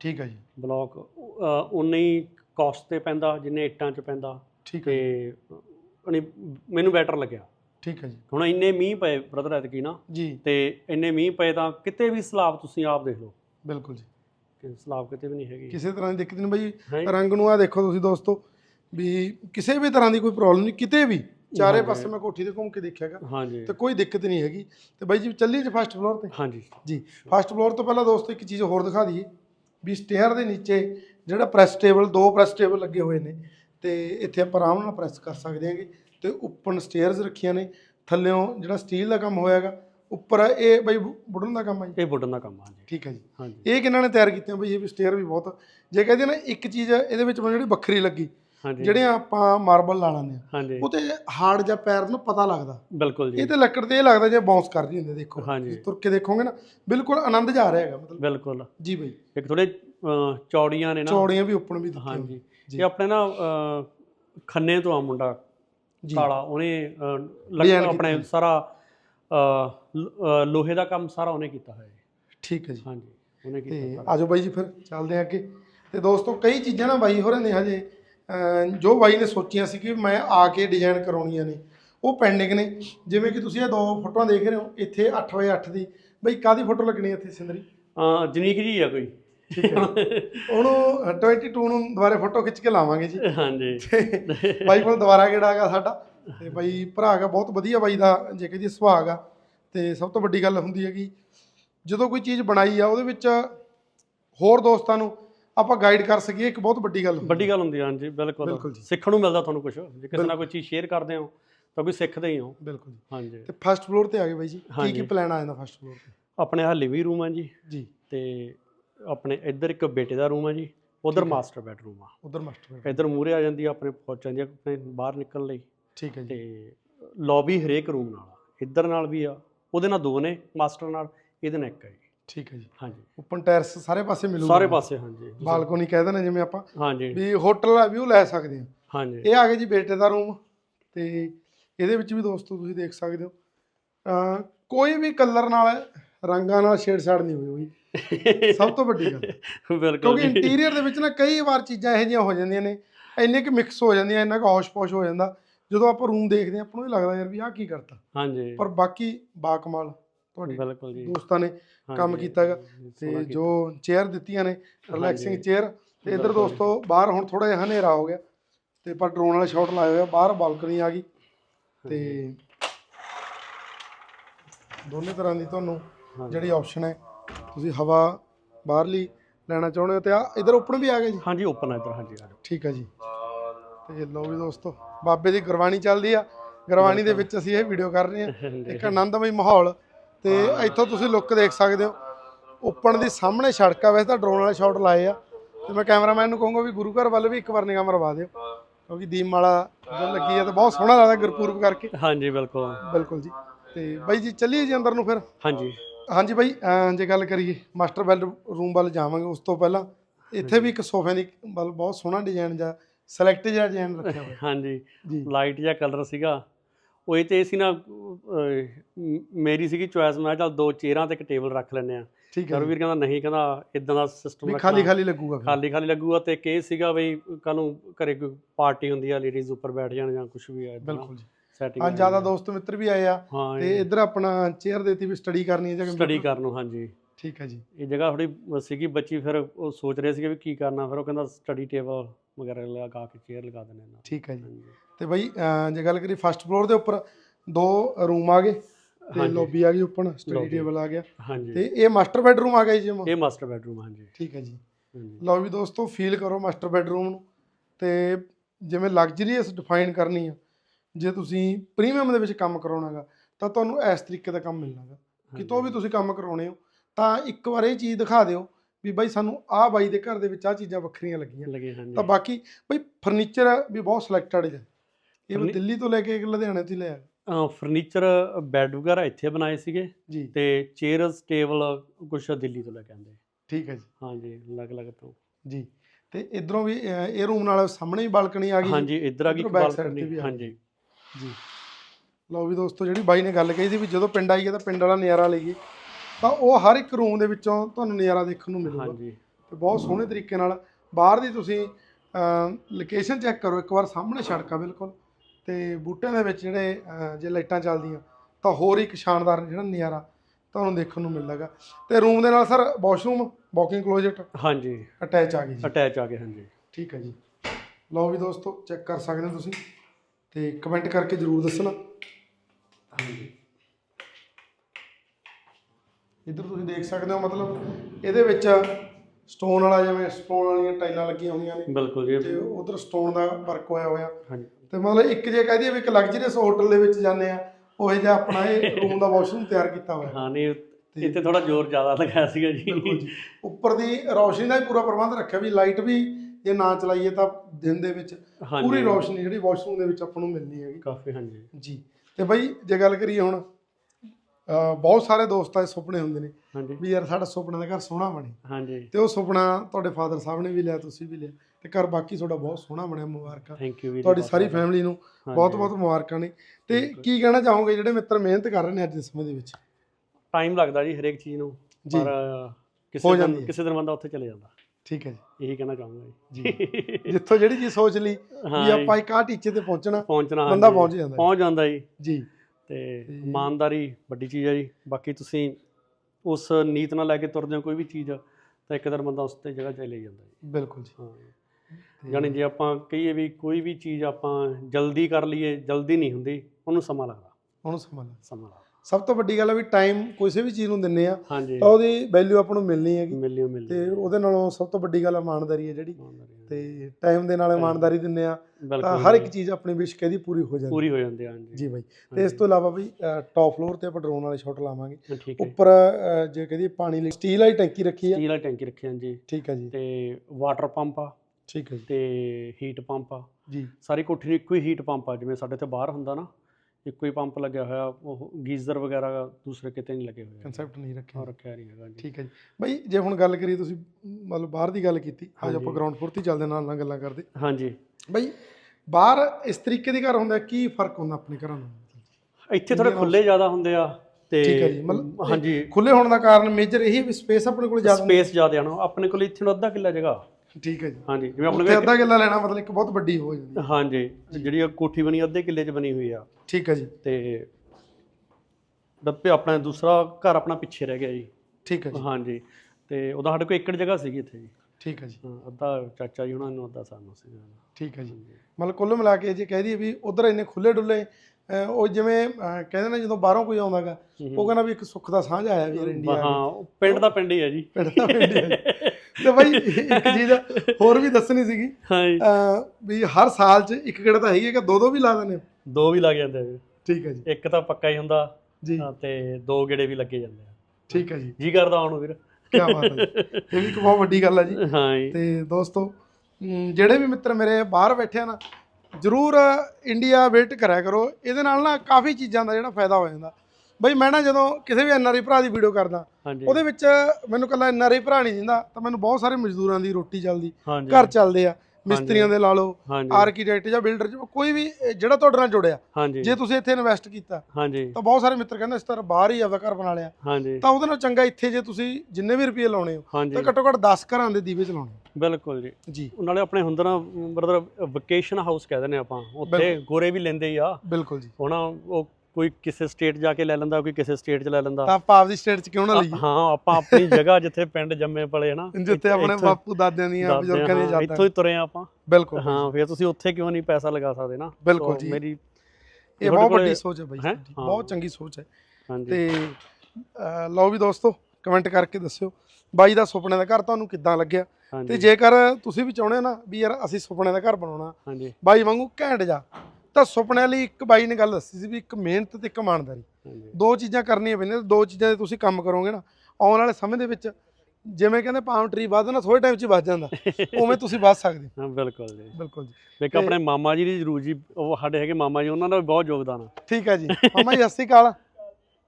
ਠੀਕ ਹੈ ਜੀ। ਬਲੌਕ ਉਨੇ ਹੀ ਕਾਸਟ ਤੇ ਪੈਂਦਾ ਜਿੰਨੇ ਇੱਟਾਂ 'ਚ ਪੈਂਦਾ। ਠੀਕ ਹੈ ਮੈਨੂੰ ਬੈਟਰ ਲੱਗਿਆ। ਠੀਕ ਹੈ ਜੀ। ਹੁਣ ਇੰਨੇ ਮੀਂਹ ਪਏ ਬ੍ਰਦਰ ਐਤਕੀ ਨਾ ਜੀ। ਤੇ ਇੰਨੇ ਮੀਂਹ ਪਏ ਤਾਂ ਕਿਤੇ ਵੀ ਸਲਾਬ ਤੁਸੀਂ ਆਪ ਦੇਖ ਲਓ। ਬਿਲਕੁਲ ਜੀ। ਕਿ ਸਲਾਬ ਕਿਤੇ ਵੀ ਨਹੀਂ ਹੈਗੀ। ਕਿਸੇ ਤਰ੍ਹਾਂ ਦੀ ਦਿੱਕਤ ਨਹੀਂ ਬਾਈ ਰੰਗ ਨੂੰ ਆ ਦੇਖੋ ਤੁਸੀਂ ਦੋਸਤੋ ਵੀ ਕਿਸੇ ਵੀ ਤਰ੍ਹਾਂ ਦੀ ਕੋਈ ਪ੍ਰੋਬਲਮ ਨਹੀਂ ਕਿਤੇ ਵੀ। ਚਾਰੇ। ਪਾਸੇ ਮੈਂ ਕੋਠੀ ਤੇ ਘੁੰਮ ਕੇ ਦੇਖਿਆਗਾ ਹਾਂਜੀ। ਤੇ ਕੋਈ ਦਿੱਕਤ ਨਹੀਂ ਹੈਗੀ। ਤੇ ਬਾਈ ਜੀ ਚੱਲੀਏ ਜੀ ਫਸਟ ਫਲੋਰ ਤੇ। ਹਾਂਜੀ। ਜੀ ਫਸਟ ਫਲੋਰ ਤੋਂ ਪਹਿਲਾਂ ਦੋਸਤੋ ਇੱਕ ਚੀਜ਼ ਹੋਰ ਦਿਖਾ ਦਈਏ ਵੀ ਸਟੇਅਰ ਦੇ ਨੀਚੇ ਜਿਹੜਾ ਪ੍ਰੈਸ ਟੇਬਲ ਦੋ ਪ੍ਰੈਸ ਟੇਬਲ ਲੱਗੇ ਹੋਏ ਨੇ ਤੇ ਇੱਥੇ ਆਪਾਂ ਆਰਾਮ ਨਾਲ ਪ੍ਰੈਸ ਕਰ ਸਕਦੇ ਹਾਂਗੇ। ਤੇ ਓਪਨ ਸਟੇਅਰਸ ਰੱਖੀਆਂ ਨੇ ਥੱਲਿਓਂ ਜਿਹੜਾ ਸਟੀਲ ਦਾ ਕੰਮ ਹੋਇਆਗਾ ਉੱਪਰ ਇਹ ਬਈ ਵੁਡਨ ਦਾ ਕੰਮ ਜੀ? ਇਹ ਵੁੱਡਨ ਦਾ ਕੰਮ ਆ ਜੀ। ਠੀਕ ਹੈ ਜੀ। ਹਾਂਜੀ। ਇਹ ਕਿਹਨਾਂ ਨੇ ਤਿਆਰ ਕੀਤੀਆਂ? ਬਈ ਇਹ ਵੀ ਸਟੇਅਰ ਵੀ ਬਹੁਤ ਜੇ ਕਹਿੰਦੇ ਨਾ ਇੱਕ ਚੀਜ਼ ਇਹਦੇ ਵਿੱਚ ਮੈਨੂੰ ਜਿਹੜੀ ਵੱਖਰੀ ਲੱਗੀ ਹਾਂਜੀ। ਜਿਹੜੀਆਂ ਆਪਾਂ ਮਾਰਬਲ ਲਾ ਲੈਂਦੇ ਆ ਹਾਂਜੀ। ਉਹ ਤੇ ਹਾਰਡ ਜਾਂ ਪੈਰ ਨੂੰ ਪਤਾ ਲੱਗਦਾ। ਬਿਲਕੁਲ ਜੀ। ਇਹ ਤੇ ਲੱਕੜ ਤੇ ਇਹ ਲੱਗਦਾ ਜੇ ਬਾਉਂਸ ਕਰ ਰਹੀ ਹੁੰਦੇ ਦੇਖੋ। ਹਾਂਜੀ। ਤੁਰ ਕੇ ਦੇਖੋਗੇ ਨਾ ਬਿਲਕੁਲ ਆਨੰਦ ਜਾ ਰਿਹਾ ਹੈਗਾ ਮਤਲਬ। ਬਿਲਕੁਲ। ਜੀ ਬਈ। ਇੱਕ ਥੋੜੇ ਚੌੜੀਆਂ ਨੇ ਨਾ। ਚੌੜੀਆਂ ਵੀ ਓਪਨ ਵੀ ਦਿੱਤੀਆਂ। ਹਾਂਜੀ। ਜੀ। ਇਹ ਆਪਣੇ ਨਾ ਖੰਨੇ ਤੋਂ ਆ ਮੁੰਡਾ। ਕਾਲਾ ਉਹਨੇ ਅ, ਲੱਕ- Design ਆਪਣੇ। ਸਾਰਾ ਲੋਹੇ ਦਾ ਕੰਮ ਸਾਰਾ ਉਹਨੇ ਕੀਤਾ ਹੋਇਆ ਹੈ ਠੀਕ ਹੈ ਜੀ। ਹਾਂਜੀ ਉਹਨੇ ਕੀਤਾ। ਆਜੋ ਬਾਈ ਜੀ ਫਿਰ ਚੱਲਦੇ ਆ ਅੱਗੇ। ਤੇ ਦੋਸਤੋ ਕਈ ਚੀਜ਼ਾਂ ਨਾ ਬਾਈ ਹੋਰਾਂ ਨੇ ਹਜੇ ਜੋ ਬਾਈ ਨੇ ਸੋਚੀਆਂ ਸੀ ਕਿ ਮੈਂ ਆ ਕੇ ਡਿਜ਼ਾਈਨ ਕਰਾਉਣੀਆਂ ਨੇ ਉਹ ਪੈਂਡਿੰਗ ਨੇ। ਜਿਵੇਂ ਕਿ ਤੁਸੀਂ ਇਹ ਦੋ ਫੋਟੋਆਂ ਦੇਖ ਰਹੇ ਹੋ ਇੱਥੇ 8 ਬਾਈ 8 ਦੀ। ਬਾਈ ਕਾਦੀ ਫੋਟੋ ਲੱਗਣੀ ਇੱਥੇ ਸਿੰਦਰੀ? ਜਨੀਕ ਜੀ ਆ ਕੋਈ? ਠੀਕ ਹੈ। ਉਹਨੂੰ ਅ, 22 ਨੂੰ ਦੁਬਾਰੇ ਫੋਟੋ ਖਿੱਚ ਕੇ ਲਾਵਾਂਗੇ ਜੀ। ਹਾਂਜੀ। ਬਾਈ ਕੋਲ ਦੁਬਾਰਾ ਕਿਹੜਾ ਹੈਗਾ ਸਾਡਾ? ਤੇ ਬਾਈ ਭਰਾ ਹੈਗਾ ਬਹੁਤ ਵਧੀਆ ਬਾਈ ਦਾ ਜੇ ਕਹਦੀ ਸੁਭਾਅ ਆ ਤੇ ਸਭ ਤੋਂ ਵੱਡੀ ਗੱਲ ਹੁੰਦੀ ਹੈਗੀ ਜਦੋਂ ਕੋਈ ਚੀਜ਼ ਬਣਾਈ ਆ ਉਹਦੇ ਵਿੱਚ ਹੋਰ ਦੋਸਤਾਂ ਨੂੰ ਆਪਾਂ ਗਾਈਡ ਕਰ ਸਕੀਏ ਇੱਕ ਬਹੁਤ ਵੱਡੀ ਗੱਲ ਹੁੰਦੀ ਵੱਡੀ ਗੱਲ ਹੁੰਦੀ ਹੈ ਹਾਂਜੀ ਬਿਲਕੁਲ। ਸਿੱਖਣ ਨੂੰ ਮਿਲਦਾ ਤੁਹਾਨੂੰ ਕੁਝ ਜੇ ਕਿਸੇ ਨਾਲ ਕੋਈ ਚੀਜ਼ ਸ਼ੇਅਰ ਕਰਦੇ ਹੋ ਤਾਂ ਕੋਈ ਸਿੱਖਦੇ ਹੀ ਹੋ। ਬਿਲਕੁਲ ਜੀ। ਹਾਂਜੀ। ਤੇ ਫਸਟ ਫਲੋਰ ਤੇ ਆ ਗਏ ਬਾਈ ਜੀ। ਕੀ ਕੀ। ਪਲਾਨ ਆ ਜਾਂਦਾ ਫਸਟ ਫਲੋਰ ਤੇ? ਆਪਣੇ ਆ ਲਿਵਿੰਗ ਰੂਮ ਆ ਜੀ। ਜੀ। ਤੇ ਆਪਣੇ ਇੱਧਰ ਇੱਕ ਬੇਟੇ ਦਾ ਰੂਮ ਆ ਜੀ ਉਧਰ ਹੈ। ਮਾਸਟਰ ਬੈਡਰੂਮ ਆ। ਉਧਰ ਮਾਸਟਰ ਇੱਧਰ ਮੂਰੇ ਆ ਜਾਂਦੀ ਆ ਆਪਣੇ ਪਹੁੰਚਾਂ ਦੀ ਆਪਣੇ ਬਾਹਰ ਨਿਕਲਣ ਲਈ। ਠੀਕ ਹੈ ਜੀ। ਤੇ ਲੌਬੀ ਹਰੇਕ ਰੂਮ ਨਾਲ ਆ। ਇੱਧਰ ਨਾਲ ਵੀ ਆ ਉਹਦੇ ਨਾਲ ਦੋ ਨੇ ਮਾਸਟਰ ਨਾਲ ਇਹਦੇ ਨਾਲ ਇੱਕ ਹੈ ਜੀ। ਠੀਕ ਹੈ ਜੀ। ਹਾਂਜੀ। ਓਪਨ ਟੈਰਸ ਸਾਰੇ ਪਾਸੇ ਮਿਲੂਗਾ। ਸਾਰੇ ਪਾਸੇ ਹਾਂਜੀ। ਬਾਲਕੋਨੀ ਕਹਿ ਦਿੰਦੇ ਜਿਵੇਂ ਆਪਾਂ। ਹਾਂਜੀ। ਵੀ ਹੋਟਲ ਦਾ ਵਿਊ ਲੈ ਸਕਦੇ ਹਾਂ। ਹਾਂਜੀ। ਇਹ ਆ ਗਿਆ ਜੀ ਬੇਟੇ ਦਾ ਰੂਮ ਤੇ ਇਹਦੇ ਵਿੱਚ ਵੀ ਦੋਸਤੋ ਤੁਸੀਂ ਦੇਖ ਸਕਦੇ ਹੋ। ਕੋਈ ਵੀ ਕਲਰ ਨਾਲ ਰੰਗਾਂ ਨਾਲ ਛੇੜਛਾੜ ਨਹੀਂ ਹੋਈ ਹੋਈ। ਸਭ ਤੋਂ ਵੱਡੀ ਗੱਲ। ਬਿਲਕੁਲ ਕਿਉਂਕਿ ਇੰਟੀਰੀਅਰ ਦੇ ਵਿੱਚ ਨਾ ਕਈ ਵਾਰ ਚੀਜ਼ਾਂ ਇਹੋ ਜਿਹੀਆਂ ਹੋ ਜਾਂਦੀਆਂ ਨੇ ਇੰਨੇ ਕਿ ਮਿਕਸ ਹੋ ਜਾਂਦੀਆਂ ਇੰਨਾ ਕੁ ਹੌਸ਼-ਪੌਸ਼ ਹੋ ਜਾਂਦਾ। ਜਦੋਂ ਆਪਾਂ ਰੂਮ ਦੇਖਦੇ ਆਪਾਂ ਨੂੰ ਇਹ ਲੱਗਦਾ ਯਾਰ ਵੀ ਆਹ ਕੀ ਕਰਤਾ। ਹਾਂਜੀ। ਪਰ ਬਾਕੀ ਬਾਕਮਾਲ ਤੁਹਾਡੇ ਬਿਲਕੁਲ ਜੀ। ਦੋਸਤਾਂ ਨੇ ਕੰਮ ਹਾਂਜੀ, ਕੀਤਾ ਹੈਗਾ ਸੋਹਣਾ ਤੇ। ਜੋ ਚੇਅਰ ਦਿੱਤੀਆਂ ਨੇ ਰਿਲੈਕਸਿੰਗ। ਚੇਅਰ ਤੇ ਇੱਧਰ। ਦੋਸਤੋ ਬਾਹਰ ਹੁਣ ਥੋੜਾ ਜਿਹਾ ਹਨੇਰਾ ਹੋ ਗਿਆ। ਤੇ ਪਰ ਡਰੋਨ ਵਾਲੇ ਸ਼ਾਟ ਲਾਏ ਹੋਏ ਆ ਬਾਹਰ ਬਾਲਕਨੀ ਆ ਗਈ। ਤੇ ਦੋਨੇ ਤਰ੍ਹਾਂ ਦੀ ਤੁਹਾਨੂੰ। ਜਿਹੜੀ ਆਪਸ਼ਨ ਹੈ ਤੁਸੀਂ ਹਵਾ ਬਾਹਰਲੀ ਲੈਣਾ ਚਾਹੁੰਦੇ ਹੋ ਤੇ ਆ ਇਧਰ ਓਪਨ ਵੀ ਆ ਗਿਆ ਜੀ? ਹਾਂਜੀ ਓਪਨ ਹੈ ਇੱਧਰ ਹਾਂਜੀ। ਠੀਕ ਹੈ ਜੀ। ਤੇ ਲਓ ਵੀ ਦੋਸਤੋ ਬਾਬੇ ਦੀ ਗੁਰਬਾਣੀ ਚੱਲਦੀ ਆ। ਗੁਰਬਾਣੀ ਦੇ ਵਿੱਚ ਅਸੀਂ ਇਹ ਵੀਡੀਓ ਕਰ ਰਹੇ ਹਾਂ। ਇੱਕ ਆਨੰਦਮਈ ਮਾਹੌਲ। ਤੇ ਇੱਥੋਂ ਤੁਸੀਂ ਲੁੱਕ ਦੇਖ ਸਕਦੇ ਹੋ। ਓਪਨ ਦੀ ਸਾਹਮਣੇ ਸੜਕ ਆ ਵੈਸੇ ਤਾਂ ਡਰੋਨ ਵਾਲੇ ਸ਼ਾਟ ਲਾਏ ਆ। ਤੇ ਮੈਂ ਕੈਮਰਾਮੈਨ ਨੂੰ ਕਹੂੰਗਾ ਵੀ ਗੁਰੂ ਘਰ ਵੱਲ ਵੀ ਇੱਕ ਵਾਰ ਨਿਗਾਹ ਮਰਵਾ ਦਿਓ। ਕਿਉਂਕਿ ਦੀਪਮਾਲਾ ਜੋ ਲੱਗੀ ਆ ਤੇ ਬਹੁਤ ਸੋਹਣਾ ਲੱਗਦਾ ਗੁਰਪੂਰਬ ਕਰਕੇ। ਹਾਂਜੀ ਬਿਲਕੁਲ। ਬਿਲਕੁਲ ਜੀ। ਤੇ ਬਾਈ ਜੀ ਚੱਲੀਏ ਜੀ ਅੰਦਰ ਨੂੰ ਫਿਰ। ਹਾਂਜੀ। ਹਾਂਜੀ ਬਾਈ ਜੇ ਗੱਲ ਕਰੀਏ ਮਾਸਟਰ ਬੈੱਡ ਰੂਮ ਵੱਲ ਜਾਵਾਂਗੇ ਉਸ ਤੋਂ ਪਹਿਲਾਂ। ਇੱਥੇ ਵੀ ਇੱਕ ਸੋਫੇ ਦੀ ਬਹੁਤ ਸੋਹਣਾ ਡਿਜ਼ਾਈਨ ਜਾਂ ਸਿਲੈਕਟ ਜਿਹਾ ਡਿਜ਼ਾਈਨ ਰੱਖਿਆ ਹੋਇਆ। ਹਾਂਜੀ ਜੀ। ਲਾਈਟ ਜਿਹਾ ਕਲਰ ਸੀਗਾ। ਉਹ ਇਹ ਤੇ ਸੀ ਨਾ ਅਹ, ਮ- ਮੇਰੀ ਸੀਗੀ ਚੁਆਇਸ ਮੈਂ ਕਿਹਾ ਚੱਲ ਦੋ ਚੇਅਰਾਂ ਤੇ ਇੱਕ ਟੇਬਲ ਰੱਖ ਲੈਂਦੇ ਆ ਠੀਕ ਹੈ। ਕਰਵੀਰ ਕਹਿੰਦਾ ਨਹੀਂ ਕਹਿੰਦਾ ਇਦਾਂ ਦਾ ਸਿਸਟਮ ਵੀ ਖਾਲੀ ਖਾਲੀ ਲੱਗੂਗਾ ਫਿਰ। ਖਾਲੀ ਖਾਲੀ ਲੱਗੂਗਾ ਤੇ ਕੇ ਸੀਗਾ ਬਈ ਕੱਲ ਨੂੰ ਘਰੇ ਕੋਈ ਪਾਰਟੀ ਹੁੰਦੀ ਆ ਲੇਡੀਜ਼ ਉੱਪਰ ਬੈਠ ਜਾਣ ਜਾਂ ਕੁਝ ਵੀ ਆ ਬਿਲਕੁਲ ਜੀ। ਹਾਂ ਜ਼ਿਆਦਾ ਦੋਸਤ ਮਿੱਤਰ ਵੀ ਆਏ ਆ ਤੇ ਇੱਧਰ ਆਪਣਾ ਚੇਅਰ ਦੇਤੀ ਵੀ ਸਟੱਡੀ ਕਰਨੀ ਹੈ ਜਾਂ ਸਟੱਡੀ ਕਰਨ ਨੂੰ ਹਾਂਜੀ। ਠੀਕ ਹੈ ਜੀ। ਇਹ ਜਗ੍ਹਾ ਥੋੜੀ ਸੀਗੀ ਬੱਚੀ ਫਿਰ ਉਹ ਸੋਚ ਰਹੇ ਸੀਗੇ ਵੀ ਕੀ ਕਰਨਾ ਫਿਰ ਉਹ ਕਹਿੰਦਾ ਸਟੱਡੀ ਟੇਬਲ ਵਗੈਰਾ ਲਗਾ ਕੇ ਚੇਅਰ ਲਗਾ ਦਿੰਦੇ ਠੀਕ ਹੈ ਜੀ। ਤੇ ਬਈ ਜੇ ਗੱਲ ਕਰੀ ਫਸਟ ਫਲੋਰ ਦੇ ਉੱਪਰ ਦੋ ਰੂਮ ਆ ਗਏ ਤੇ। ਲੌਬੀ ਆ ਗਈ ਉੱਪਰ ਸਟੱਡੀ। ਟੇਬਲ ਆ ਗਿਆ। ਹਾਂਜੀ। ਤੇ ਇਹ ਮਾਸਟਰ ਬੈਡਰੂਮ ਆ ਗਿਆ ਜੀ ਇਹ ਮਾਸਟਰ ਬੈਡਰੂਮ ਹਾਂਜੀ। ਠੀਕ ਹੈ ਜੀ। ਲਓ ਵੀ ਦੋਸਤੋ ਫੀਲ ਕਰੋ ਮਾਸਟਰ ਬੈਡਰੂਮ ਨੂੰ। ਤੇ ਜਿਵੇਂ ਲਗਜ਼ਰੀਅਸ ਡਿਫਾਈਨ ਕਰਨੀ ਆ ਜੇ ਤੁਸੀਂ ਪ੍ਰੀਮੀਅਮ ਦੇ ਵਿੱਚ ਕੰਮ ਕਰਾਉਣਾਗਾ ਤਾਂ ਤੁਹਾਨੂੰ ਇਸ ਤਰੀਕੇ ਦਾ ਕੰਮ ਮਿਲਣਾਗਾ। ਕਿਤੋਂ ਵੀ ਤੁਸੀਂ ਕੰਮ ਕਰਾਉਣੇ ਹੋ ਤਾਂ ਇੱਕ ਵਾਰ ਇਹ ਚੀਜ਼ ਦਿਖਾ ਦਿਓ ਵੀ ਬਾਈ ਸਾਨੂੰ ਆਹ ਬਾਈ ਦੇ ਘਰ ਦੇ ਵਿੱਚ ਆਹ ਚੀਜ਼ਾਂ ਵੱਖਰੀਆਂ ਲੱਗੀਆਂ। ਤਾਂ ਬਾਕੀ ਬਈ ਫਰਨੀਚਰ ਵੀ ਬਹੁਤ ਸਿਲੈਕਟਡ ਹੈ ਇਹ ਫਰਨੀ- ਦਿੱਲੀ ਤੋਂ ਲੈ ਕੇ ਲੁਧਿਆਣੇ ਤੋਂ ਲਿਆ। ਫਰਨੀਚਰ ਬੈੱਡ ਵਗੈਰਾ ਇੱਥੇ ਬਣਾਏ ਸੀਗੇ ਤੇ ਚੇਅਰਸ ਟੇਬਲ ਕੁਛ ਦਿੱਲੀ ਤੋਂ ਲੈ ਕੇ ਆਂਦੇ ਠੀਕ ਹੈ ਜੀ। ਹਾਂਜੀ ਅਲੱਗ-ਅਲੱਗ ਤੋਂ। ਜੀ। ਤੇ ਇਧਰੋਂ ਵੀ ਇਹ ਰੂਮ ਨਾਲ ਸਾਹਮਣੇ ਹੀ ਬਾਲਕਨੀ ਆ ਗਈ। ਹਾਂਜੀ ਇੱਧਰ ਆ ਗਈ ਬਾਲਕਨੀ ਵੀ ਆ। ਹਾਂਜੀ। ਜੀ। ਲਓ ਵੀ ਦੋਸਤੋ ਜਿਹੜੀ ਬਾਈ ਨੇ ਗੱਲ ਕਹੀ ਸੀ ਵੀ ਜਦੋਂ ਪਿੰਡ ਆਈਏ ਤਾਂ ਪਿੰਡ ਵਾਲਾ ਨਜ਼ਾਰਾ ਲਈਏ ਤਾਂ ਉਹ ਹਰ ਇੱਕ ਰੂਮ ਦੇ ਵਿੱਚੋਂ ਤੁਹਾਨੂੰ ਨਜ਼ਾਰਾ ਦੇਖਣ ਨੂੰ ਮਿਲੂਗਾ। ਹਾਂਜੀ। ਤੇ ਬਹੁਤ ਸੋਹਣੇ ਤਰੀਕੇ ਨਾਲ ਬਾਹਰ ਦੀ ਤੁਸੀਂ ਲੋਕੇਸ਼ਨ ਚੈੱਕ ਕਰੋ ਇੱਕ ਵਾਰ ਸਾਹਮਣੇ ਸੜਕ ਆ ਬਿਲਕੁਲ। ਤੇ ਬੂਟਿਆਂ ਦੇ ਵਿੱਚ ਜਿਹੜੇ ਜੇ ਲਾਈਟਾਂ ਚੱਲਦੀਆਂ ਤਾਂ ਹੋਰ ਇੱਕ ਸ਼ਾਨਦਾਰ ਜਿਹੜਾ ਨਜ਼ਾਰਾ ਤੁਹਾਨੂੰ ਦੇਖਣ ਨੂੰ ਮਿਲੇਗਾ ਤੇ ਰੂਮ ਦੇ ਨਾਲ ਸਰ ਵਾਸ਼ਰੂਮ ਵਾਕਿੰਗ ਕਲੋਜ਼ਟ ਹਾਂਜੀ। ਅਟੈਚ ਆ ਗਈ ਜੀ। ਅਟੈਚ ਆ ਗਏ ਹਾਂਜੀ। ਠੀਕ ਹੈ ਜੀ। ਲਓ ਵੀ ਦੋਸਤੋ ਚੈੱਕ ਕਰ ਸਕਦੇ ਹੋ ਤੁਸੀਂ। ਤੇ ਕਮੈਂਟ ਕਰਕੇ ਜਰੂਰ ਦੱਸਣਾ। ਇੱਧਰ ਤੁਸੀਂ ਦੇਖ ਸਕਦੇ ਹੋ ਮਤਲਬ ਇਹਦੇ ਵਿੱਚ ਸਟੋਨ ਵਾਲਾ ਜਿਵੇਂ ਸਟੋਨ ਵਾਲੀਆਂ ਟਾਈਲਾਂ ਲੱਗੀਆਂ ਹੋਈਆਂ ਨੇ। ਬਿਲਕੁਲ ਜੀ। ਤੇ ਉਧਰ ਸਟੋਨ ਦਾ ਵਰਕ ਹੋਇਆ ਹੋਇਆ। ਹਾਂਜੀ। ਤੇ ਮਤਲਬ ਇੱਕ ਜੇ ਕਹਿ ਦਈਏ ਵੀ ਇੱਕ ਲਗਜ਼ਰੀਅਸ ਹੋਟਲ ਦੇ ਵਿੱਚ ਜਾਂਦੇ ਆ ਉਹ ਜਿਹਾ ਆਪਣਾ ਇਹ ਰੂਮ ਦਾ ਵਾਸ਼ਰੂਮ ਤਿਆਰ ਕੀਤਾ ਹੋਇਆ। ਹਾਂ ਨਹੀਂ ਇੱਥੇ ਥੋੜਾ ਜ਼ੋਰ ਜ਼ਿਆਦਾ ਲਗਾਇਆ ਸੀਗਾ ਜੀ। ਉੱਪਰ ਦੀ ਰੌਸ਼ਨੀ ਦਾ ਵੀ ਪੂਰਾ ਪ੍ਰਬੰਧ ਰੱਖਿਆ ਵੀ ਲਾਈਟ ਵੀ ਜੇ ਨਾ ਚਲਾਈਏ ਤਾਂ ਦਿਨ ਦੇ ਵਿੱਚ ਹਾਂਜੀ ਪੂਰੀ ਰੌਸ਼ਨੀ ਜਿਹੜੀ ਵਾਸ਼ਰੂਮ ਦੇ ਵਿੱਚ ਆਪਾਂ ਨੂੰ ਮਿਲਣੀ ਹੈਗੀ। ਕਾਫੀ ਹਾਂਜੀ। ਜੀ। ਤੇ ਬਈ ਜੇ ਗੱਲ ਕਰੀਏ ਹੁਣ ਅਹ ਬਹੁਤ ਸਾਰੇ ਦੋਸਤਾਂ ਦੇ ਸੁਪਨੇ ਹੁੰਦੇ ਨੇ ਹਾਂਜੀ। ਵੀ ਯਾਰ ਸਾਡਾ ਸੁਪਨੇ ਦਾ ਘਰ ਸੋਹਣਾ ਬਣੇ। ਹਾਂਜੀ। ਤੇ ਉਹ ਸੁਪਨਾ ਤੁਹਾਡੇ ਫਾਦਰ ਸਾਹਿਬ ਨੇ ਵੀ ਲਿਆ ਤੁਸੀਂ ਵੀ ਲਿਆ। ਤੇ ਘਰ ਬਾਕੀ ਤੁਹਾਡਾ ਬਹੁਤ ਸੋਹਣਾ ਬਣਿਆ ਮੁਬਾਰਕਾਂ। ਥੈਂਕ ਯੂ ਵੀ ਤੁਹਾਡੀ ਸਾਰੀ ਫੈਮਿਲੀ ਨੂੰ ਬਹੁਤ ਬਹੁਤ ਮੁਬਾਰਕਾਂ ਨੇ। ਤੇ ਕੀ ਕਹਿਣਾ ਚਾਹੋਗੇ ਜਿਹੜੇ ਮਿੱਤਰ ਮਿਹਨਤ ਕਰ ਰਹੇ ਨੇ ਅੱਜ ਦੇ ਸਮੇਂ ਦੇ ਵਿੱਚ? ਟਾਈਮ ਲੱਗਦਾ ਜੀ ਹਰੇਕ ਚੀਜ਼ ਨੂੰ ਜੀ। ਪਰ ਕਿਸੇ ਹੋ ਦਿਨ ਹੈ। ਕਿਸੇ ਦਿਨ ਬੰਦਾ ਉੱਥੇ ਚਲੇ ਜਾਂਦਾ। ਠੀਕ ਹੈ ਇਹੀ ਕਹਿਣਾ ਚਾਹੂੰਗਾ ਜੀ। ਜੀ। ਜਿੱਥੋਂ ਜਿਹੜੀ ਚੀਜ਼ ਸੋਚ ਲਈ ਵੀ ਜੀ, ਆਪਾਂ ਇੱਕ ਆਹ ਟੀਚੇ ਤੇ ਪਹੁੰਚਣਾ ਪਹੁੰਚਣਾ ਬੰਦਾ। ਪਹੁੰਚ ਜਾਂਦਾ। ਪਹੁੰਚ ਜਾਂਦਾ ਜੀ। ਜੀ। ਤੇ ਇਮਾਨਦਾਰੀ ਵੱਡੀ ਚੀਜ਼ ਹੈ ਜੀ। ਬਾਕੀ ਤੁਸੀਂ ਉਸ ਨੀਤ ਨਾਲ ਲੈ ਕੇ ਤੁਰਦੇ ਹੋ ਕੋਈ ਵੀ ਚੀਜ਼ ਤਾਂ ਇੱਕ ਦਿਨ ਬੰਦਾ ਉਸ ਤੇ ਜਗ੍ਹਾ ਚਲੇ ਜਾਂਦਾ ਜੀ। ਬਿਲਕੁਲ ਜੀ। ਯਾਨੀ ਜੇ ਆਪਾਂ ਕਹੀਏ ਵੀ ਕੋਈ ਵੀ ਚੀਜ਼ ਆਪਾਂ ਜਲਦੀ ਕਰ ਲਈਏ ਜਲਦੀ ਨਹੀਂ ਹੁੰਦੀ ਉਹਨੂੰ ਸਮਾਂ ਲੱਗਦਾ। ਉਹਨੂੰ ਸੰਭਾਲਣਾ ਸਮਾਂ ਲੱਗਦਾ। ਸਭ ਤੋਂ ਵੱਡੀ ਗੱਲ ਹੈ ਵੀ ਟਾਈਮ ਕਿਸੇ ਵੀ ਚੀਜ਼ ਨੂੰ ਦਿੰਨੇ ਆ ਹਾਂਜੀ। ਤਾਂ ਉਹਦੀ ਵੈਲਿਊ ਆਪਾਂ ਨੂੰ ਮਿਲਣੀ ਹੈਗੀ। ਮਿਲਿਓ ਮਿਲ ਤੇ ਉਹਦੇ ਨਾਲੋਂ ਸਭ ਤੋਂ ਵੱਡੀ ਗੱਲ ਇਮਾਨਦਾਰੀ ਹੈ ਜਿਹੜੀ। ਤੇ ਟਾਈਮ ਦੇ ਨਾਲ ਇਮਾਨਦਾਰੀ ਦਿੰਨੇ ਆ ਤਾਂ ਹਰ ਇੱਕ ਚੀਜ਼ ਆਪਣੀ ਵਿਸ਼ ਕਹਦੀ ਪੂਰੀ ਹੋ ਜਾਂਦੀ। ਪੂਰੀ ਹੋ ਜਾਂਦੀ ਹੈ ਹਾਂਜੀ। ਜੀ ਬਾਈ। ਤੇ ਇਸ ਤੋਂ ਇਲਾਵਾ ਵੀ ਟੌਪ ਫਲੋਰ ਤੇ ਆਪਾਂ ਡਰੋਨ ਵਾਲੇ ਸ਼ਾਟ ਲਾਵਾਂਗੇ। ਉੱਪਰ ਜੇ ਕਹਦੀ ਪਾਣੀ ਲਈ ਸਟੀਲ ਵਾਲੀ ਟੈਂਕੀ ਰੱਖੀ ਆ। ਸਟੀਲ ਵਾਲੀ ਟੈਂਕੀ ਰੱਖੀ ਹਾਂ ਜੀ ਠੀਕ ਹੈ ਜੀ। ਤੇ ਵਾਟਰ ਪੰਪ ਆ। ਠੀਕ ਹੈ ਜੀ। ਤੇ ਹੀਟ ਪੰਪ ਆ। ਜੀ। ਸਾਰੀ ਕੋਠੀ ਨੂੰ ਇੱਕੋ ਹੀ ਹੀਟ ਪੰਪ ਆ ਜਿਵੇਂ ਸਾਡੇ ਤੇ ਬਾਹਰ ਹੁੰਦਾ ਨਾ। ਇੱਕੋ ਹੀ ਪੰਪ ਲੱਗਿਆ ਹੋਇਆ ਉਹ ਗੀਜ਼ਰ ਵਗੈਰਾ ਦੂਸਰੇ ਕਿਤੇ ਨਹੀਂ ਲੱਗੇ ਹੋਏ ਕਨਸੈਪਟ ਨਹੀਂ ਰੱਖਿਆ ਹਾਂ ਰੱਖਿਆ ਨਹੀਂ ਹੈਗਾ ਜੀ। ਠੀਕ ਹੈ ਜੀ। ਬਈ ਜੇ ਹੁਣ ਗੱਲ ਕਰੀਏ ਤੁਸੀਂ ਮਤਲਬ ਬਾਹਰ ਦੀ ਗੱਲ ਕੀਤੀ ਅੱਜ ਆਪਾਂ। ਗਰਾਊਂਡ ਫਲੋਰ ਤੇ ਚੱਲਦੇ ਨਾਲ ਨਾਲ ਗੱਲਾਂ ਕਰਦੇ। ਹਾਂਜੀ। ਬਈ ਬਾਹਰ ਇਸ ਤਰੀਕੇ ਦੇ ਘਰ ਹੁੰਦਾ ਕੀ ਫ਼ਰਕ ਹੁੰਦਾ ਆਪਣੇ ਘਰਾਂ ਨਾਲ ਇੱਥੇ ਥੋੜੇ ਖੁੱਲੇ ਜ਼ਿਆਦਾ ਹੁੰਦੇ ਆ ਤੇ ਠੀਕ ਹੈ ਜੀ, ਮਤਲਬ ਹਾਂਜੀ। ਖੁੱਲੇ ਹੋਣ ਦਾ ਕਾਰਨ ਮੇਜਰ ਇਹੀ ਵੀ ਸਪੇਸ ਆਪਣੇ ਕੋਲ ਜ਼ਿਆਦਾ ਸਪੇਸ ਜ਼ਿਆਦਾ ਆ ਨਾ ਆਪਣੇ ਕੋਲ ਇੱਥੇ ਨੂੰ ਅੱਧਾ ਕਿੱਲਾ ਜਗ੍ਹਾ। ਠੀਕ ਹੈ ਜੀ। ਹਾਂਜੀ ਜਿਵੇਂ ਆਪਣੇ ਕੋਲ ਅੱਧਾ ਕਿੱਲਾ ਲੈਣਾ ਮਤਲਬ ਇੱਕ ਬਹੁਤ ਵੱਡੀ ਹੋ ਜਾਂਦੀ ਹੈ। ਹਾਂਜੀ ਜਿਹੜੀ ਇਹ ਕੋਠੀ ਬਣੀ ਅੱਧੇ ਕਿੱਲੇ 'ਚ ਬਣੀ ਹੋਈ ਆ। ਠੀਕ ਹੈ ਜੀ। ਤੇ ਡੱਬੇ ਆਪਣਾ ਦੂਸਰਾ ਘਰ ਆਪਣਾ ਪਿੱਛੇ ਰਹਿ ਗਿਆ ਜੀ। ਠੀਕ ਹੈ ਜੀ। ਹਾਂਜੀ ਤੇ ਉਹਦਾ ਸਾਡੇ ਕੋਲ ਏਕੜ ਜਗ੍ਹਾ ਸੀਗੀ ਇੱਥੇ ਜੀ। ਠੀਕ ਹੈ ਜੀ। ਹਾਂ, ਅੱਧਾ ਚਾਚਾ ਜੀ ਉਹਨਾਂ ਨੂੰ ਅੱਧਾ ਸਾਨੂੰ ਸੀਗਾ। ਠੀਕ ਹੈ ਜੀ। ਮਤਲਬ ਕੁੱਲ ਮਿਲਾ ਕੇ ਜੇ ਕਹਿ ਦਈਏ ਵੀ ਉਧਰ ਇੰਨੇ ਖੁੱਲੇ ਡੁੱਲੇ ਅਹ ਉਹ ਜਿਵੇਂ ਅਹ ਕਹਿੰਦੇ ਨੇ ਜਦੋਂ ਬਾਹਰੋਂ ਕੋਈ ਆਉਂਦਾਗਾ ਉਹ ਕਹਿੰਦਾ ਵੀ ਇੱਕ ਸੁੱਖ ਦਾ ਸਾਂਝ ਆਇਆ ਵੀ ਯਾਰ ਇੰਡੀਆ ਹਾਂ ਉਹ ਪਿੰਡ ਦਾ ਪਿੰਡ ਹੀ ਹੈ ਜੀ। ਪਿੰਡ ਦਾ ਪਿੰਡ ਹੀ ਹੈ। ਤੇ ਬਾਈ ਇੱਕ ਚੀਜ਼ ਹੋਰ ਵੀ ਦੱਸਣੀ ਸੀਗੀ। ਹਾਂ ਜੀ ਅਹ ਵੀ ਹਰ ਸਾਲ 'ਚ ਇੱਕ ਗੇੜਾ ਤਾਂ ਹੈਗੀ ਕਿ ਦੋ ਦੋ ਵੀ ਲਾ ਦਿੰਦੇ ਹੋ? ਦੋ ਵੀ ਲੱਗ ਜਾਂਦੇ ਆ ਜੀ। ਠੀਕ ਹੈ ਜੀ। ਇੱਕ ਤਾਂ ਪੱਕਾ ਹੀ ਹੁੰਦਾ ਜੀ। ਹਾਂ, ਤੇ ਦੋ ਗੇੜੇ ਵੀ ਲੱਗੇ ਜਾਂਦੇ ਆ। ਠੀਕ ਹੈ ਜੀ। ਜੀ ਕਰਦਾ ਆਉਣ ਨੂੰ ਵੀਰ। ਕੀ ਬਾਤ ਹੈ ਜੀ। ਇਹ ਵੀ ਇੱਕ ਬਹੁਤ ਵੱਡੀ ਗੱਲ ਹੈ ਜੀ। ਹਾਂ ਜੀ ਤੇ ਦੋਸਤੋ ਅਮ, ਜਿਹੜੇ ਵੀ ਮਿੱਤਰ ਮੇਰੇ ਬਾਹਰ ਬੈਠੇ ਆ ਨਾ ਜਰੂਰ ਇੰਡੀਆ ਵਿਜ਼ਿਟ ਕਰਿਆ ਕਰੋ। ਇਹਦੇ ਨਾਲ ਨਾ ਕਾਫੀ ਚੀਜ਼ਾਂ ਦਾ ਜਿਹੜਾ ਫਾਇਦਾ ਹੋ ਜਾਂਦਾ। ਬਈ ਮੈਂ ਨਾ ਜਦੋਂ ਕਿਸੇ ਵੀ ਐਨਆਰਆਈ ਭਰਾ ਦੀ ਵੀਡੀਓ ਕਰਦਾ ਉਹਦੇ ਵਿੱਚ ਮੈਨੂੰ ਕੱਲਾ ਐਨਆਰਆਈ ਭਰਾ ਨਹੀਂ ਦਿੰਦਾ ਤਾਂ ਮੈਨੂੰ ਬਹੁਤ ਸਾਰੇ ਮਜ਼ਦੂਰਾਂ ਦੀ ਰੋਟੀ ਚੱਲਦੀ ਘਰ ਚੱਲਦੇ ਆ ਮਿਸਤਰੀਆਂ ਦੇ ਲਾ ਲਓ ਆਰਕੀਟੈਕਟ ਜਾਂ ਬਿਲਡਰ ਕੋਈ ਵੀ ਜਿਹੜਾ ਤੁਹਾਡੇ ਨਾਲ ਜੁੜਿਆ ਜੇ ਤੁਸੀਂ ਇੱਥੇ ਇਨਵੈਸਟ ਕੀਤਾ ਤਾਂ ਬਹੁਤ ਸਾਰੇ ਮਿੱਤਰ ਕਹਿੰਦੇ ਇਸ ਤਰ੍ਹਾਂ ਬਾਹਰ ਹੀ ਆਪਦਾ ਘਰ ਬਣਾ ਲਿਆ। ਤਾਂ ਉਹਦੇ ਨਾਲ ਚੰਗਾ ਇੱਥੇ ਜੇ ਤੁਸੀਂ ਜਿੰਨੇ ਵੀ ਰੁਪਏ ਲਾਉਣੇ ਹੋ ਤਾਂ ਘੱਟੋ ਘੱਟ 10 ਘਰਾਂ ਦੇ ਦੀਵੇ ਚਲਾਉਣੇ ਬਿਲਕੁਲ ਜੀ। ਜੀ। ਨਾਲੇ ਆਪਣੇ ਹੁੰਦਾ ਨਾ ਬ੍ਰਦਰ ਵਕੇਸ਼ਨ ਹਾਊਸ ਕਹਿੰਦੇ ਨੇ ਆਪਾਂ ਉੱਥੇ ਗੋਰੇ ਵੀ ਲੈਂਦੇ ਹੀ ਆ। ਬਿਲਕੁਲ ਜੀ। ਹੁਣ ਉਹ ਕੋਈ ਕਿਸੇ ਸਟੇਟ ਜਾ ਕੇ ਲੈ ਲੈਂਦਾ ਕੋਈ ਕਿਸੇ ਸਟੇਟ 'ਚ ਲੈ ਲੈਂਦਾ। ਤਾਂ ਆਪਾਂ ਆਪਦੀ ਸਟੇਟ 'ਚ ਕਿਉਂ ਨਾ ਲਈਏ? ਹਾਂ ਆਪਾਂ ਆਪਣੀ ਜਗ੍ਹਾ ਜਿੱਥੇ ਪਿੰਡ ਜੰਮੇ ਪਲੇ ਹਨਾ ਜਿੱਥੇ ਆਪਣੇ ਬਾਪੂ ਦਾਦਿਆਂ ਦੀਆਂ ਬਜ਼ੁਰਗਾਂ ਦੀਆਂ ਯਾਦਾਂ। ਇੱਥੋਂ ਹੀ ਤੁਰੇ ਆ ਆਪਾਂ। ਬਿਲਕੁਲ ਹਾਂ ਫਿਰ ਤੁਸੀਂ ਉੱਥੇ ਕਿਉਂ ਨਹੀਂ ਪੈਸਾ ਲਗਾ ਸਕਦੇ ਨਾ? ਬਿਲਕੁਲ ਜੀ। ਮੇਰੀ ਇਹ ਬਹੁਤ ਵੱਡੀ ਸੋਚ ਹੈ ਬਾਈ। ਬਹੁਤ ਚੰਗੀ ਸੋਚ ਹੈ। ਹਾਂਜੀ। ਤੇ ਲਓ ਵੀ ਦੋਸਤੋ ਕਮੈਂਟ ਕਰਕੇ ਦੱਸਿਓ। ਬਾਈ ਦਾ ਸੁਪਨੇ ਦਾ ਘਰ ਤੁਹਾਨੂੰ ਕਿੱਦਾਂ ਲੱਗਿਆ? ਤੇ ਜੇਕਰ ਤੁਸੀਂ ਵੀ ਚਾਹੁੰਦੇ ਹੋ ਨਾ ਵੀ ਯਾਰ ਅਸੀਂ ਸੁਪਨੇ ਦਾ ਘਰ ਬਣਾਉਣਾ ਹਾਂਜੀ। ਬਾਈ ਵਾਂਗੂ ਘੈਂਟ ਜਾ। ਤਾਂ ਸੁਪਨੇ ਲਈ ਇੱਕ ਬਾਈ ਨੇ ਗੱਲ ਦੱਸੀ ਸੀ ਵੀ ਇੱਕ ਮਿਹਨਤ ਤੇ ਇੱਕ ਇਮਾਨਦਾਰੀ। ਦੋ ਚੀਜ਼ਾਂ ਕਰਨੀਆਂ ਪੈਂਦੀਆਂ ਦੋ ਚੀਜ਼ਾਂ ਦੇ ਤੁਸੀਂ ਕੰਮ ਕਰੋਗੇ ਨਾ ਆਉਣ ਵਾਲੇ ਸਮੇਂ ਦੇ ਵਿੱਚ ਜਿਵੇਂ ਕਹਿੰਦੇ ਪਾਮ ਟਰੀ ਵੱਧਦਾ ਥੋੜੇ ਟਾਈਮ 'ਚ ਵੱਧ ਜਾਂਦਾ। ਉਵੇਂ ਤੁਸੀਂ ਵੱਧ ਸਕਦੇ ਹੋ। ਬਿਲਕੁਲ ਜੀ। ਬਿਲਕੁਲ ਜੀ। ਤੇ- ਆਪਣੇ ਮਾਮਾ ਜੀ ਦੀ ਜ਼ਰੂਰ ਜੀ ਉਹ ਸਾਡੇ ਹੈਗੇ ਮਾਮਾ ਜੀ ਉਹਨਾਂ ਦਾ ਵੀ ਬਹੁਤ ਯੋਗਦਾਨ ਆ। ਠੀਕ ਹੈ ਜੀ। ਮਾਮਾ ਜੀ ਸਤਿ ਸ਼੍ਰੀ ਅਕਾਲ।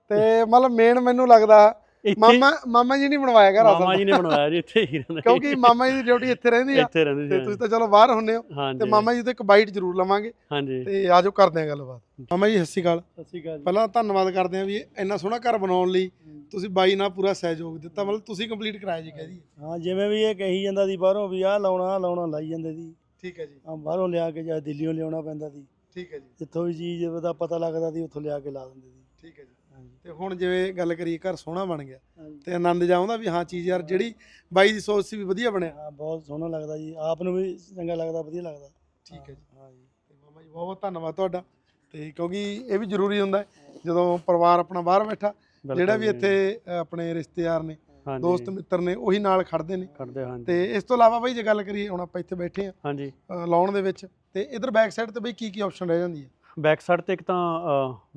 ਤੇ ਮਤਲਬ ਮੇਨ ਮੈਨੂੰ ਲੱਗਦਾ ਇੱਥੇ ਮਾਮਾ ਮਾਮਾ ਜੀ ਨਹੀਂ ਬਣਵਾਇਆ ਘਰ ਮਾਮਾ ਜੀ ਨੇ ਬਣਵਾਇਆ ਜੀ ਇੱਥੇ ਹੀ ਰਹਿੰਦੇ ਕਿਉਂਕਿ ਮਾਮਾ ਜੀ ਦੀ ਡਿਊਟੀ ਇੱਥੇ ਰਹਿੰਦੀ ਆ। ਇੱਥੇ ਰਹਿੰਦੇ ਤੇ ਸੀ ਤੁਸੀਂ ਤਾਂ ਚਲੋ ਬਾਹਰ ਹੁੰਨੇ ਹੋ। ਤੇ ਹਾਂਜੀ। ਮਾਮਾ ਜੀ ਤੋਂ ਇੱਕ ਬਾਈਟ ਜ਼ਰੂਰ ਲਵਾਂਗੇ। ਹਾਂਜੀ। ਤੇ ਆਜੋ ਕਰਦੇ ਹਾਂ ਗੱਲਬਾਤ। ਮਾਮਾ ਜੀ ਸਤਿ ਸ਼੍ਰੀ ਅਕਾਲ। ਸਤਿ ਸ਼੍ਰੀ ਅਕਾਲ ਪਹਿਲਾਂ ਧੰਨਵਾਦ ਕਰਦੇ ਹਾਂ ਵੀ ਇੰਨਾ ਸੋਹਣਾ ਘਰ ਬਣਾਉਣ ਲਈ ਤੁਸੀਂ ਬਾਈ ਨਾਲ ਪੂਰਾ ਸਹਿਯੋਗ ਦਿੱਤਾ। ਮਤਲਬ ਤੁਸੀਂ ਕੰਪਲੀਟ ਕਰਾਇਆ ਜੀ ਕਹਦੀ ਹਾਂ ਜਿਵੇਂ ਵੀ ਇਹ ਕਹੀ ਜਾਂਦਾ ਸੀ ਬਾਹਰੋਂ ਵੀ ਆਹ ਲਾਉਣਾ ਆਹ ਲਾਉਣਾ ਲਾਈ ਜਾਂਦੇ ਸੀ। ਠੀਕ ਹੈ ਜੀ। ਆ ਬਾਹਰੋਂ ਲਿਆ ਕੇ ਜਾਂ ਦਿੱਲੀੋਂ ਲਿਆਉਣਾ ਪੈਂਦਾ ਸੀ। ਠੀਕ ਹੈ ਜੀ। ਜਿੱਥੋਂ ਵੀ ਚੀਜ਼ ਦਾ ਪਤਾ ਲੱਗਦਾ ਸੀ ਉੱਥੋਂ ਲਿਆ ਕੇ ਲਾ ਦਿੰਦੇ ਸੀ। ਠੀਕ ਹੈ ਜੀ। ਤੇ ਹੁਣ ਜਿਵੇਂ ਗੱਲ ਕਰੀਏ ਘਰ ਸੋਹਣਾ ਬਣ ਗਿਆ। ਤੇ ਆਨੰਦ ਜਾਉਂਦਾ ਵੀ ਹਾਂ ਚੀਜ਼ ਯਾਰ ਜਿਹੜੀ ਬਾਈ ਦੀ ਸੋਚ ਸੀ ਵੀ ਵਧੀਆ ਬਣਿਆ। ਹਾਂ ਬਹੁਤ ਸੋਹਣਾ ਲੱਗਦਾ ਜੀ। ਆਪ ਨੂੰ ਵੀ ਚੰਗਾ ਲੱਗਦਾ ਵਧੀਆ ਲੱਗਦਾ। ਠੀਕ ਹੈ ਜੀ। ਹਾਂ ਜੀ ਤੇ ਮਾਮਾ ਜੀ ਬਹੁਤ ਬਹੁਤ ਧੰਨਵਾਦ ਤੁਹਾਡਾ। ਤੇ ਕਿਉਂਕਿ ਇਹ ਵੀ ਜ਼ਰੂਰੀ ਹੁੰਦਾ ਹੈ, ਜਦੋਂ ਪਰਿਵਾਰ ਆਪਣਾ ਬਾਹਰ ਬੈਠਾ ਜਿਹੜਾ ਵੀ ਇੱਥੇ ਆਪਣੇ ਰਿਸ਼ਤੇਦਾਰ ਨੇ ਦੋਸਤ ਮਿੱਤਰ ਨੇ ਉਹੀ ਨਾਲ ਖੜਦੇ ਨੇ। ਕਰਦੇ ਹਾਂਜੀ। ਤੇ ਇਸ ਤੋਂ ਇਲਾਵਾ ਬਾਈ ਜੇ ਗੱਲ ਕਰੀਏ ਹੁਣ ਆਪਾਂ ਇੱਥੇ ਬੈਠੇ ਆ ਹਾਂਜੀ। ਲਾਉਣ ਦੇ ਵਿੱਚ ਤੇ ਇਧਰ ਬੈਕ ਸਾਈਡ ਤੇ ਬਈ ਕੀ ਕੀ ਆਪਸ਼ਨ ਰਹਿ ਜਾਂਦੀ ਹੈ? ਬੈਕ ਸਾਈਡ ਤੇ ਇੱਕ ਤਾਂ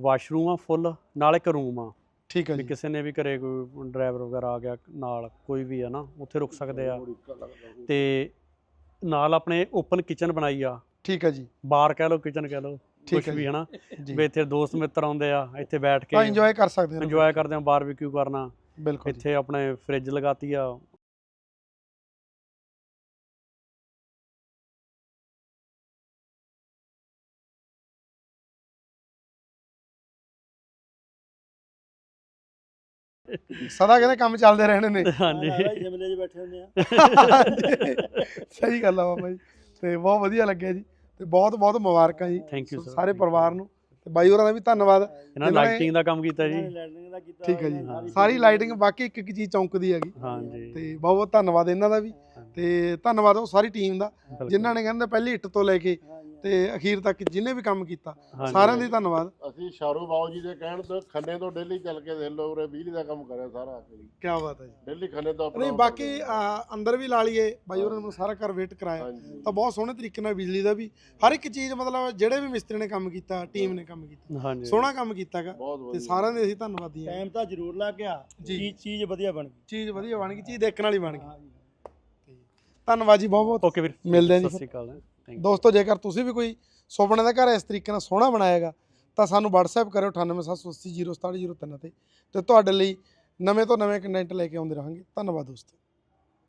ਵਾਸ਼ਰੂਮ ਆ ਫੁੱਲ ਨਾਲ ਇੱਕ ਰੂਮ ਆ। ਠੀਕ ਹੈ ਵੀ ਜੀ। ਕਿਸੇ ਨੇ ਵੀ ਘਰੇ ਕੋਈ ਡਰਾਈਵਰ ਵਗੈਰਾ ਆ ਗਿਆ ਨਾਲ ਕੋਈ ਵੀ ਆ ਨਾ ਉੱਥੇ ਰੁਕ ਸਕਦੇ ਆ। ਤੇ ਨਾਲ ਆਪਣੇ ਓਪਨ ਕਿਚਨ ਬਣਾਈ ਆ। ਠੀਕ ਹੈ ਜੀ। ਬਾਰ ਕਹਿ ਲਓ ਕਿਚਨ ਕਹਿ ਲਓ ਠੀਕ ਕੁਝ ਹੈ ਵੀ ਜੀ। ਹਨਾ ਜੀ। ਵੀ ਇੱਥੇ ਦੋਸਤ ਮਿੱਤਰ ਆਉਂਦੇ ਆ ਇੱਥੇ ਬੈਠ ਕੇ ਤਾਂ ਇੰਜੋਏ ਕਰ ਸਕਦੇ ਹੋ ਇੰਜੋਏ ਕਰਦੇ ਆ ਬਾਰਬੀਕਿਊ ਕਰਨਾ। ਬਿਲਕੁਲ ਜੀ। ਇੱਥੇ ਆਪਣੇ ਫ੍ਰਿਜ ਲਗਾਤੀ ਆ ਸਦਾ ਕਹਿੰਦੇ ਕੰਮ ਚੱਲਦੇ ਰਹਿਣੇ ਨੇ। ਹਾਂਜੀ। ਜਿਮਲੇ 'ਚ ਬੈਠੇ ਹੁੰਦੇ ਆ। ਸਹੀ ਗੱਲ ਆ ਬਾਬਾ ਜੀ। ਤੇ ਬਹੁਤ ਵਧੀਆ ਲੱਗਿਆ ਜੀ। ਤੇ ਬਹੁਤ ਬਹੁਤ ਮੁਬਾਰਕਾਂ ਜੀ ਸੋ sir. ਸਾਰੇ ਪਰਿਵਾਰ ਨੂੰ। ਤੇ ਬਾਈ ਹੋਰਾਂ ਦਾ ਵੀ ਧੰਨਵਾਦ। ਇਹਨਾਂ ਲਾਈਟਿੰਗ ਦਾ ਕੰਮ ਕੀਤਾ ਜੀ। ਲੈਂਡਿੰਗ ਦਾ ਕੀਤਾ ਠੀਕ ਹੈ ਜੀ। ਸਾਰੀ ਲਾਈਟਿੰਗ ਬਾਕੀ ਇੱਕ ਇੱਕ ਚੀਜ਼ ਚੌਂਕਦੀ ਹੈਗੀ। ਹਾਂਜੀ। ਤੇ ਬਹੁਤ ਬਹੁਤ ਧੰਨਵਾਦ ਇਹਨਾਂ ਦਾ ਵੀ। ਤੇ ਧੰਨਵਾਦ ਉਹ ਸਾਰੀ ਟੀਮ ਦਾ। ਜਿਨ੍ਹਾਂ ਨੇ ਕਹਿੰਦੇ ਪਹਿਲੀ ਇੱਟ ਤੋਂ ਲੈ ਕੇ ਤੇ ਅਖੀਰ ਤੱਕ ਜਿਹਨੇ ਵੀ ਕੰਮ ਕੀਤਾ। ਸਾਰਿਆਂ ਦਾ ਧੰਨਵਾਦ। ਅਸੀਂ ਸ਼ਾਰੂ ਬਾਊ ਜੀ ਦੇ ਕਹਿਣ ਤੋਂ ਖੰਨੇ ਤੋਂ ਡੇਲੀ ਚੱਲ ਕੇ ਦੇਖ ਲਓ ਉਰੇ ਬਿਜਲੀ ਦਾ ਕੰਮ ਕਰਿਆ ਸਾਰਾ ਕੀ ਬਾਤ ਹੈ ਜੀ। ਡੇਲੀ ਖੰਨੇ ਤੋਂ ਨਹੀਂ ਬਾਕੀ ਅੰਦਰ ਵੀ ਲਾ ਲਈਏ ਬਾਈ ਹੋਰਾਂ ਨੂੰ ਸਾਰਾ ਘਰ ਵੇਟ ਕਰਾਇਆ। ਤਾਂ ਬਹੁਤ ਸੋਹਣੇ ਤਰੀਕੇ ਨਾਲ ਬਿਜਲੀ ਦਾ ਵੀ ਹਰ ਇੱਕ ਚੀਜ਼ ਮਤਲਬ ਜਿਹੜੇ ਵੀ ਮਿਸਤਰੀ ਨੇ ਕੰਮ ਕੀਤਾ ਟੀਮ ਨੇ ਕੰਮ ਕੀਤਾ ਸੋਹਣਾ ਕੰਮ ਕੀਤਾਗਾ ਤੇ ਸਾਰਿਆਂ ਦੇ ਅਸੀਂ ਧੰਨਵਾਦੀ ਹਾਂ। ਟਾਈਮ ਤਾਂ ਜ਼ਰੂਰ ਲੱਗ ਗਿਆ। ਜੀ। ਚੀਜ਼ ਚੀਜ਼ ਵਧੀਆ ਬਣ ਗਈ। ਚੀਜ਼ ਵਧੀਆ ਬਣ ਗਈ ਚੀਜ਼ ਦੇਖਣ ਵਾਲੀ ਬਣ ਗਈ। ਧੰਨਵਾਦ ਜੀ ਬਹੁਤ ਬਹੁਤ ਓਕੇ ਵੀਰ। ਮਿਲਦੇ ਹਾਂ ਜੀ ਸਤਿ ਸ਼੍ਰੀ ਅਕਾਲ। ਦੋਸਤੋ, ਜੇਕਰ ਤੁਸੀਂ ਵੀ ਕੋਈ ਸੁਪਨੇ ਦਾ ਘਰ ਇਸ ਤਰੀਕੇ ਨਾਲ ਸੋਹਣਾ ਬਣਾਏਗਾ, ਤਾਂ ਸਾਨੂੰ WhatsApp ਕਰਿਓ 98780 0703 ਤੇ ਤੇ ਤੁਹਾਡੇ ਲਈ ਨਵੇਂ ਤੋਂ ਨਵੇਂ ਕੰਟੈਂਟ ਲੈ ਕੇ ਆਉਂਦੇ ਰਹਾਂਗੇ। ਧੰਨਵਾਦ ਦੋਸਤੋ।